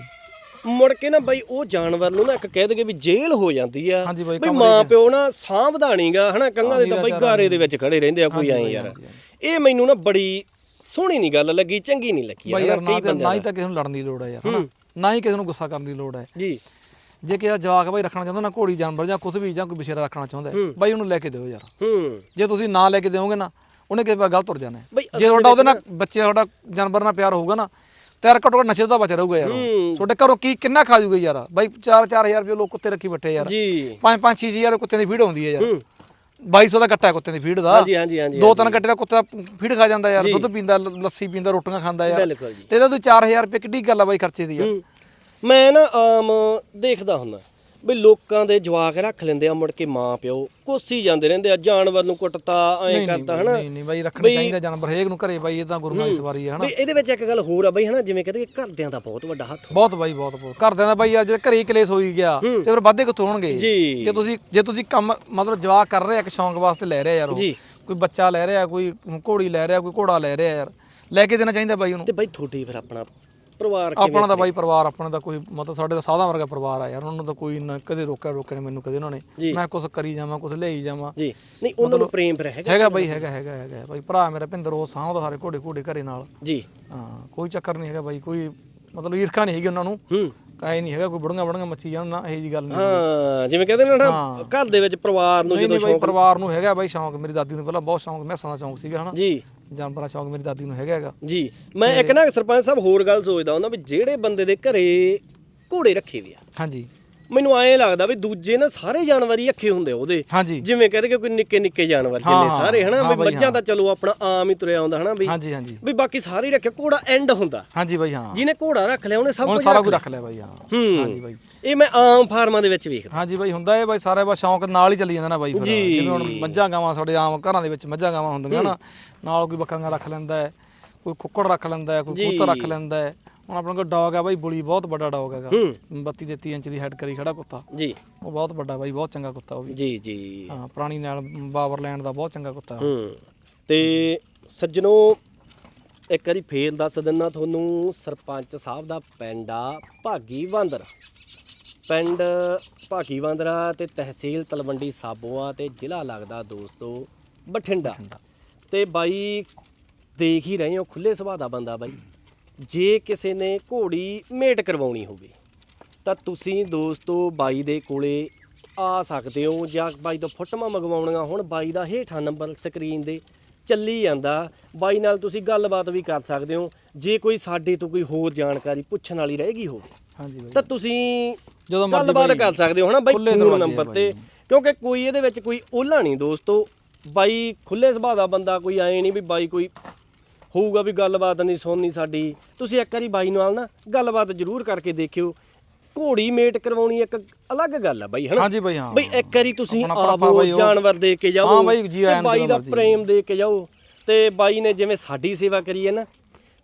ਮੁੜ ਕੇ ਨਾ ਬਈ ਉਹ ਜਾਨਵਰ ਨੂੰ ਨਾ ਇੱਕ ਕਹਿ ਦਈਏ ਵੀ ਜੇਲ੍ਹ ਹੋ ਜਾਂਦੀ ਆ। ਬਾਈ ਮਾਂ। ਪਿਓ ਨਾ ਸਾਂਭਦਾ ਨਹੀਂਗਾ ਹਨਾ ਕੰਗਾਂ ਦੇ ਤਾਂ ਬਈ ਘਾਰੇ ਦੇ ਵਿੱਚ ਖੜੇ ਰਹਿੰਦੇ ਆ ਕੋਈ ਐਂ ਯਾਰ। ਇਹ ਮੈਨੂੰ ਨਾ ਬੜੀ ਸੋਹਣੀ ਨਹੀਂ ਗੱਲ ਲੱਗੀ ਚੰਗੀ ਨਹੀਂ ਲੱਗੀ ਯਾਰ ਨਾ ਹੀ। ਤਾਂ ਕਿਸੇ ਨੂੰ ਲੜਨ ਦੀ ਲੋੜ ਹੈ ਯਾਰ ਹਨਾ। ਨਾ ਹੀ ਕਿਸੇ ਨੂੰ ਗੁੱਸਾ ਕਰਨ ਦੀ ਲੋੜ ਹੈ ਜੀ। ਜੇ ਕਿਸੇ ਦਾ ਜਵਾਕ ਬਾਈ ਰੱਖਣਾ ਚਾਹੁੰਦਾ ਨਾ ਘੋੜੀ ਜਾਨਵਰ ਜਾਂ ਕੁਝ ਵੀ ਜਾਂ ਕੋਈ ਵਿਸ਼ੇਰਾ ਰੱਖਣਾ ਚਾਹੁੰਦਾ ਬਾਈ ਉਹਨੂੰ ਲੈ ਕੇ ਦਿਓ ਯਾਰ। ਹੂੰ। ਜੇ ਤੁਸੀਂ ਨਾ ਲੈ ਕੇ ਦਿਓਗੇ ਨਾ ਉਹਨੇ ਕਿਸੇ ਪਾਸੇ ਗਲਤ ਤੁਰ ਜਾਣਾ। ਜੇ ਤੁਹਾਡਾ ਉਹਦੇ ਨਾਲ ਬੱਚੇ ਤੁਹਾਡਾ ਜਾਨਵਰ ਨਾਲ ਪਿਆਰ ਹੋਊਗਾ ਨਾ ਤੇ ਯਾਰ ਘੱਟੋ ਘੱਟ ਨਸ਼ੇ ਤੋਂ ਤਾਂ ਬਚ ਰਹੂਗਾ ਯਾਰ। ਹੂੰ। ਤੁਹਾਡੇ ਘਰੋਂ ਕੀ ਕਿੰਨਾ ਖਾ ਜੂਗਾ ਯਾਰ? ਬਾਈ 4-4000 ਰੁਪਏ ਲੋਕ ਕੁੱਤੇ ਰੱਖੀ ਬੈਠੇ ਯਾਰ। ਜੀ। 5-5 6000 ਕੁੱਤੇ ਦੀ ਫੀਡ ਆਉਂਦੀ ਹੈ ਯਾਰ। ਹੂੰ। 2200 ਦਾ ਗੱਟਾ ਹੈ ਕੁੱਤੇ ਦੀ ਫੀਡ ਦਾ। ਹਾਂਜੀ ਹਾਂਜੀ ਹਾਂਜੀ ਦੋ ਤਿੰਨ ਗੱਟੇ ਦਾ ਕੁੱਤਾ ਫੀਡ ਖਾ ਜਾਂਦਾ ਯਾਰ ਦੁੱਧ ਪੀਂਦਾ ਲ- ਲੱਸੀ ਪੀਂਦਾ ਰੋਟੀਆਂ ਖਾਂਦਾ ਯਾਰ। ਬਿਲਕੁਲ ਜੀ। ਤੇ ਇਹਦਾ ਤੂੰ 4000 ਰੁਪਏ ਕਿੱਡੀ ਗੱਲ ਆ ਬਾਈ ਖਰਚੇ ਦੀ ਯਾਰ। ਹੂੰ। ਮੈਂ ਨਾ ਆਮ ਦੇਖਦਾ ਹੁੰਦਾ। ਵੀ ਲੋਕਾਂ ਦੇ ਜਵਾਕ ਰੱਖ ਲੈਂਦੇ ਆ ਮੁੜ ਕੇ ਮਾਂ ਪਿਓ ਕੋਸੀ ਜਾਂਦੇ ਰਹਿੰਦੇ ਆ ਜਾਨਵਰ ਨੂੰ ਕੁੱਟਤਾ ਐਂ ਕਰਤਾ ਹਨਾ? ਨਹੀਂ ਨਹੀਂ ਬਾਈ ਰੱਖਣਾ ਚਾਹੀਦਾ ਜਾਨਵਰ ਹਰੇਕ ਨੂੰ ਘਰੇ ਬਾਈ ਇਹ ਤਾਂ ਗੁਰੂਆਂ ਦੀ ਸਵਾਰੀ ਹੈ ਹਨਾ? ਵੀ ਇਹਦੇ ਵਿੱਚ ਇੱਕ ਗੱਲ ਹੋਰ ਆ ਬਈ ਹਨਾ? ਜਿਵੇਂ ਕਹਿੰਦੇ ਕਿ ਘਰਦਿਆਂ ਦਾ ਬਹੁਤ ਵੱਡਾ ਹੱਥ ਬਹੁਤ ਬਾਈ ਬਹੁਤ ਬਹੁਤ। ਘਰਦਿਆਂ ਦਾ ਬਾਈ ਅੱਜ ਘਰੇ ਹੀ ਕਲੇਸ਼ ਹੋਈ ਗਿਆ ਤੇ ਫਿਰ ਵਾਧੇ ਕਿੱਥੋਂ ਹੋਣਗੇ? ਜੀ। ਤੁਸੀਂ ਜੇ ਤੁਸੀਂ ਕੰਮ ਮਤਲਬ ਜਵਾਕ ਕਰ ਰਹੇ ਆ ਇੱਕ ਸ਼ੌਂਕ ਵਾਸਤੇ ਲੈ ਰਿਹਾ ਯਾਰ ਉਹ। ਕੋਈ ਬੱਚਾ ਲੈ ਰਿਹਾ ਕੋਈ ਘੋੜੀ ਲੈ ਰਿਹਾ ਕੋਈ ਘੋੜਾ ਲੈ ਰਿਹਾ ਯਾਰ। ਲੈ ਕੇ ਦੇਣਾ ਚਾਹੀਦਾ ਬਾਈ ਉਹਨੂੰ। ਤੇ ਬਈ ਤੁਹਾਡੇ ਫਿਰ ਆਪਣਾ ਪਰਿਵਾਰ ਕਿਵੇਂ ਆਪਣਾ ਤਾਂ ਬਾਈ ਪਰਿਵਾਰ ਆਪਣਾ ਤਾਂ ਕੋਈ ਮਤਲਬ ਸਾਡੇ ਦਾ ਸਾਦਾ ਵਰਗਾ ਪਰਿਵਾਰ ਆ ਯਾਰ ਉਹਨਾਂ ਨੂੰ ਤਾਂ ਕੋਈ ਨਾ ਕਦੇ ਰੋਕਿਆ ਰੋਕਿਆ ਨੇ ਮੈਨੂੰ ਕਦੇ ਉਹਨਾਂ ਨੇ। ਮੈਂ ਕੁਝ ਕਰੀ ਜਾਵਾਂ ਕੁਝ ਲਈ ਜਾਵਾਂ। ਜੀ। ਨਹੀਂ ਉਹਨਾਂ ਨੂੰ ਪ੍ਰੇਮ ਫਿਰ ਹੈਗਾ ਹੈਗਾ ਬਾਈ ਹੈਗਾ ਹੈਗਾ ਹੈਗਾ। ਬਾਈ ਭਰਾ ਮੇਰਾ ਭਿੰਦਰ ਉਹ ਸਾਂਭਦਾ ਸਾਰੇ ਘੋੜੇ ਘੋੜੇ ਘਰੇ ਨਾਲ। ਜੀ। ਹਾਂ ਕੋਈ ਚੱਕਰ ਨਹੀਂ ਹੈਗਾ ਬਾਈ ਕੋਈ ਮਤਲਬ ਈਰਖਾ ਨਹੀਂ ਹੈਗੀ ਉਹਨਾਂ ਨੂੰ। ਹੂੰ। ਕਾਇ ਨਹੀਂ ਹੈਗਾ ਕੋਈ ਬੜੀਆਂ ਬੜੀਆਂ ਮੱਛੀ ਜਾਣ ਨਾ ਇਹ ਜੀ ਗੱਲ ਨਹੀਂ ਹਾਂ ਜਿਵੇਂ ਕਹਿੰਦੇ ਨੇ ਨਾ ਘਰ ਦੇ ਵਿੱਚ ਪਰਿਵਾਰ ਨੂੰ ਜਦੋਂ ਨਹੀਂ ਬਾਈ ਪਰਿਵਾਰ ਨੂੰ ਹੈਗਾ ਬਾਈ ਸ਼ੌਂਕ। ਮੇਰੀ ਦਾਦੀ ਨੂੰ ਪਹਿਲਾਂ ਬਹੁਤ ਸ਼ੌਂਕ ਮੈਸਾਂ ਦਾ ਸ਼ੌਂਕ ਸੀਗਾ ਹਨਾ। ਜੀ। ਜਾਨਵਰਾਂ ਸ਼ੌਂਕ ਮੇਰੀ ਦਾਦੀ ਨੂੰ ਹੈਗਾ ਹੈਗਾ। ਜੀ। ਮੈਂ ਇੱਕ ਨਾ ਸਰਪੰਚ ਸਾਹਿਬ ਹੋਰ ਗੱਲ ਸੋਚਦਾ ਹੁੰਦਾ ਵੀ ਜਿਹੜੇ ਬੰਦੇ ਦੇ ਘਰੇ ਘੋੜੇ ਰੱਖੇ ਵੀ ਆ ਹਾਂਜੀ। ਮੈਨੂੰ ਐਂ ਲੱਗਦਾ ਵੀ ਦੂਜੇ ਨਾ ਸਾਰੇ ਜਾਨਵਰ ਹੀ ਅੱਖੇ ਹੁੰਦੇ ਉਹਦੇ। ਹਾਂਜੀ। ਜਿਵੇਂ ਕਹਿੰਦੇ ਕਿ ਕੋਈ ਨਿੱਕੇ ਨਿੱਕੇ ਜਾਨਵਰ ਜਿੰਨੇ ਸਾਰੇ ਹਨਾ ਵੀ ਮੱਝਾਂ ਤਾਂ ਚਲੋ ਆਪਣਾ ਆਮ ਹੀ ਤੁਰਿਆ ਆਉਂਦਾ ਹਨਾ ਵੀ ਹਾਂਜੀ ਹਾਂਜੀ। ਵੀ ਬਾਕੀ ਸਾਰੇ ਰੱਖਿਆ ਘੋੜਾ ਐਂਡ ਹੁੰਦਾ। ਹਾਂਜੀ ਬਾਈ ਹਾਂ। ਜਿਹਨੇ ਘੋੜਾ ਰੱਖ ਲਿਆ ਉਹਨੇ ਸਭ ਕੁਝ ਸਾਰਾ ਕੁਝ ਰੱਖ ਲਿਆ ਬਾਈ ਹਾਂ। ਹਾਂਜੀ ਬਾਈ। ਇਹ ਮੈਂ ਆਮ ਫਾਰਮਾਂ ਦੇ ਵਿੱਚ ਵੇਖਦਾ। ਹਾਂਜੀ ਬਾਈ ਹੁੰਦਾ ਇਹ ਬਾਈ ਸਾਰੇ ਬਸ ਸ਼ੌਂਕ ਨਾਲ ਹੀ ਚੱਲੀ ਜਾਂਦਾ ਨਾ ਬਾਈ ਫਿਰ। ਜਿਵੇਂ ਹੁਣ ਮੱਝਾਂ ਗਾਵਾਂ ਸਾਡੇ ਆਮ ਘਰਾਂ ਦੇ ਵਿੱਚ ਮੱਝਾਂ ਗਾਵਾਂ ਹੁੰਦੀਆਂ ਨਾ ਨਾਲ ਕੋਈ ਬੱਕਰੀਆਂ ਰੱਖ ਲੈਂਦਾ ਹੈ ਕੋਈ ਕੁੱਕੜ ਰੱਖ ਲੈਂਦਾ ਹੈ ਕੋਈ ਕਬੂਤਰ ਰੱਖ ਲੈਂਦਾ ਹੈ। ਹੁਣ ਆਪਣੇ ਕੋਲ ਡੌਗ ਹੈ ਬਾਈ ਬੁਲੀ ਬਹੁਤ ਵੱਡਾ ਡੌਗ ਹੈਗਾ। ਹੂੰ। 32 33 ਇੰਚ ਦੀ ਹੈਡ ਕਰੀ ਖੜਾ ਕੁੱਤਾ। ਜੀ। ਉਹ ਬਹੁਤ ਵੱਡਾ ਬਾਈ ਬਹੁਤ ਚੰਗਾ ਕੁੱਤਾ ਉਹ ਵੀ। ਜੀ ਜੀ। ਹਾਂ ਪੁਰਾਣੀ ਨਾਲ ਬਾਵਰਲੈਂਡ ਦਾ ਬਹੁਤ ਚੰਗਾ ਕੁੱਤਾ। ਹੂੰ। ਤੇ ਸੱਜਣੋ ਇੱਕ ਵਾਰੀ ਫੇਰ ਦੱਸ ਦਿੰਨਾ ਤੁਹਾਨੂੰ ਸਰਪੰਚ ਸਾਹਿਬ ਦਾ ਪਿੰਡ ਆ ਭਾਗੀ ਵਾਂਦਰ। ਪਿੰਡ ਭਾਗੀ ਵਾਂਦਰਾ ਤੇ ਤਹਿਸੀਲ ਤਲਵੰਡੀ ਸਾਬੋਆ ਤੇ ਜ਼ਿਲ੍ਹਾ ਲੱਗਦਾ ਦੋਸਤੋ ਬਠਿੰਡਾ। ਤੇ ਬਾਈ ਦੇਖ ਹੀ ਰਹੇ ਹੋ ਖੁੱਲੇ ਸੁਭਾਅ ਦਾ ਬੰਦਾ ਬਾਈ। ਜੇ ਕਿਸੇ ਨੇ ਘੋੜੀ ਮੇਟ ਕਰਵਾਉਣੀ ਹੋਵੇ ਤਾਂ ਤੁਸੀਂ ਦੋਸਤੋ ਬਾਈ ਦੇ ਕੋਲੇ ਆ ਸਕਦੇ ਹੋ ਜਾਂ ਬਾਈ ਤੋਂ ਫੋਟੋਆਂ ਮੰਗਵਾਉਣੀਆਂ ਹੁਣ। ਬਾਈ ਦਾ ਹੇਠਾਂ ਨੰਬਰ ਸਕਰੀਨ ਦੇ ਚੱਲੀ ਜਾਂਦਾ। ਬਾਈ ਨਾਲ ਤੁਸੀਂ ਗੱਲਬਾਤ ਵੀ ਕਰ ਸਕਦੇ ਹੋ। ਜੇ ਕੋਈ ਸਾਡੇ ਤੋਂ ਕੋਈ ਹੋਰ ਜਾਣਕਾਰੀ ਪੁੱਛਣ ਵਾਲੀ ਰਹੇਗੀ ਹੋਵੇ ਹਾਂਜੀ ਬਾਈ। ਤਾਂ ਤੁਸੀਂ ਜਦੋਂ ਮਰਜ਼ੀ ਗੱਲਬਾਤ ਕਰ ਸਕਦੇ ਹੋ ਹਨਾ ਬਾਈ ਖੁੱਲੇ ਫੋਨ ਦਰਵਾਜ਼ੇ ਨੰਬਰ ਬਾਈ। ਤੇ ਕਿਉਂਕਿ ਕੋਈ ਇਹਦੇ ਵਿੱਚ ਕੋਈ ਓਲਾ ਨਹੀਂ ਦੋਸਤੋ। ਬਾਈ ਖੁੱਲੇ ਸੁਭਾਅ ਦਾ ਬੰਦਾ ਕੋਈ ਐ ਨਹੀਂ ਵੀ ਬਾਈ ਕੋਈ ਹੋਊਗਾ ਵੀ ਗੱਲਬਾਤ ਨਹੀਂ ਸੁਣਨੀ ਸਾਡੀ। ਤੁਸੀਂ ਇੱਕ ਵਾਰੀ ਬਾਈ ਨਾਲ ਨਾ ਗੱਲਬਾਤ ਜ਼ਰੂਰ ਕਰਕੇ ਦੇਖਿਓ। ਘੋੜੀ ਮੇਟ ਕਰਵਾਉਣੀ ਇੱਕ ਅਲੱਗ ਗੱਲ ਆ ਬਾਈ ਹਨਾ? ਹਾਂਜੀ ਬਾਈ ਹਾਂ। ਬਈ ਇੱਕ ਵਾਰੀ ਤੁਸੀਂ ਆਪਣਾ ਬਾਈ ਉਹ- ਜਾਨਵਰ ਦੇ ਕੇ ਜਾਓ ਹਾਂ ਬਾਈ, ਜੀ ਆਇਆਂ ਨੂੰ ਬਾਈ ਜਦੋਂ ਦਾ ਮਰਜ਼ੀ। ਪ੍ਰੇਮ ਦੇ ਕੇ ਜਾਓ। ਤੇ ਬਾਈ ਨੇ ਜਿਵੇਂ ਸਾਡੀ ਸੇਵਾ ਕਰੀ ਹੈ ਨਾ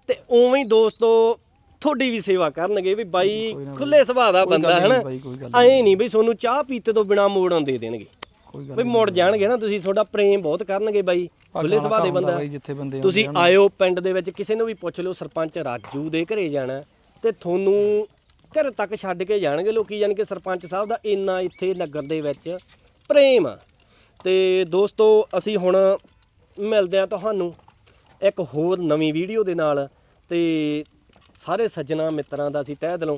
ਤੇ ਉਵੇਂ ਹੀ ਦੋਸਤੋ ਤੁਹਾਡੀ ਵੀ ਸੇਵਾ ਕਰਨਗੇ ਵੀ ਬਾਈ ਕੋਈ ਨਾ ਖੁੱਲੇ ਸੁਭਾਅ ਦਾ ਕੋਈ ਗੱਲ ਬੰਦਾ ਹੈ ਨਹੀਂ ਨਾ ਬਾਈ, ਕੋਈ ਗੱਲ ਐ ਨਹੀਂ। ਬਈ ਤੁਹਾਨੂੰ ਚਾਹ ਪੀਤੇ ਤੋਂ ਬਿਨਾ ਮੋੜਨ ਦੇ ਦੇਣਗੇ। ਕੋਈ ਗੱਲ ਬਈ ਮੁੜ ਜਾਣਗੇ ਨਾ। ਤੁਸੀਂ ਤੁਹਾਡਾ ਪ੍ਰੇਮ ਬਹੁਤ ਕਰਨਗੇ ਬਾਈ ਖੁੱਲੇ ਸੁਭਾਅ ਦੇ ਬੰਦਾ। ਬਾਈ ਜਿੱਥੇ ਬੰਦੇ ਤੁਸੀਂ। ਆਇਓ ਪਿੰਡ ਦੇ ਵਿੱਚ ਕਿਸੇ ਨੂੰ ਵੀ ਪੁੱਛ ਲਿਓ ਸਰਪੰਚ ਰਾਜੂ ਦੇ ਘਰੇ ਜਾਣਾ ਤੇ ਤੁਹਾਨੂੰ ਘਰ ਤੱਕ ਛੱਡ ਕੇ ਜਾਣਗੇ ਲੋਕੀ ਯਾਨੀ ਕਿ ਸਰਪੰਚ ਸਾਹਿਬ ਦਾ ਇੰਨਾ ਇੱਥੇ ਨਗਰ ਦੇ ਵਿੱਚ ਪ੍ਰੇਮ ਆ। ਤੇ ਦੋਸਤੋ ਅਸੀਂ ਹੁਣ ਮਿਲਦੇ ਆ ਤੁਹਾਨੂੰ ਇੱਕ ਹੋਰ ਨਵੀਂ ਵੀਡੀਓ ਦੇ ਨਾਲ ਤੇ ਸਾਰੇ ਸੱਜਣਾ ਮਿੱਤਰਾਂ ਦਾ ਅਸੀਂ ਤਹਿ ਦਿਲੋਂ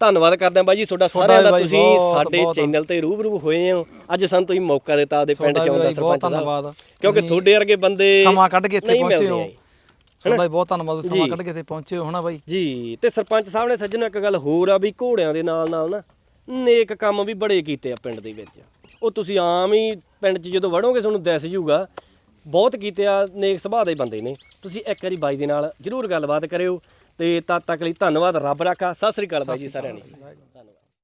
ਧੰਨਵਾਦ ਕਰਦੇ ਹਾਂ ਬਾਈ ਜੀ ਤੁਹਾਡਾ ਸਾਰਿਆਂ ਦਾ। ਤੁਸੀਂ ਸਾਡੇ ਚੈਨਲ ਤੇ ਰੂਬਰੂ ਹੋਏ ਹੋ। ਅੱਜ ਸਾਨੂੰ ਤੁਸੀਂ ਮੌਕਾ ਦਿੱਤਾ ਆਪਦੇ ਪਿੰਡ ਚ ਆਉਣ ਦਾ ਸਰਪੰਚ। ਸਾਹਿਬ। ਕਿਉਂਕਿ ਤੁਹਾਡੇ ਵਰਗੇ ਬੰਦੇ ਸਮਾਂ ਕੱਢ ਕੇ ਇੱਥੇ ਪਹੁੰਚੇ ਹੋ। ਤੁਹਾਡਾ ਬਹੁਤ ਧੰਨਵਾਦ। ਸਮਾਂ ਕੱਢ ਕੇ ਇੱਥੇ ਪਹੁੰਚੇ ਹੋ ਹਨਾ ਬਾਈ? ਜੀ ਤੇ ਸਰਪੰਚ ਸਾਹਿਬ ਨੇ ਸੱਜਣ ਇੱਕ ਗੱਲ ਹੋਰ ਆ ਵੀ ਘੋੜਿਆਂ ਦੇ ਨਾਲ ਨਾਲ ਨਾ ਨੇਕ ਕੰਮ ਵੀ ਬੜੇ ਕੀਤੇ ਆ ਪਿੰਡ ਦੇ ਵਿੱਚ। ਉਹ ਤੁਸੀਂ ਆਮ ਹੀ ਪਿੰਡ 'ਚ ਜਦੋਂ ਵੜੋਗੇ ਤੁਹਾਨੂੰ ਦਿਸ ਜੂਗਾ ਬਹੁਤ ਕੀਤੇ ਆ ਨੇਕ ਸੁਭਾਅ ਦੇ ਬੰਦੇ ਨੇ। ਤੁਸੀਂ ਇੱਕ ਵਾਰੀ ਬਾਈ ਦੇ ਨਾਲ ਜਰੂਰ ਗੱਲਬਾਤ ਕਰਿਓ। ਤੇ ਤਦ ਤੱਕ ਲਈ ਧੰਨਵਾਦ। ਰੱਬ ਰਾਖਾ। ਸਤਿ ਸ੍ਰੀ ਅਕਾਲ ਬਾਈ ਜੀ ਸਾਰਿਆਂ ਨੂੰ।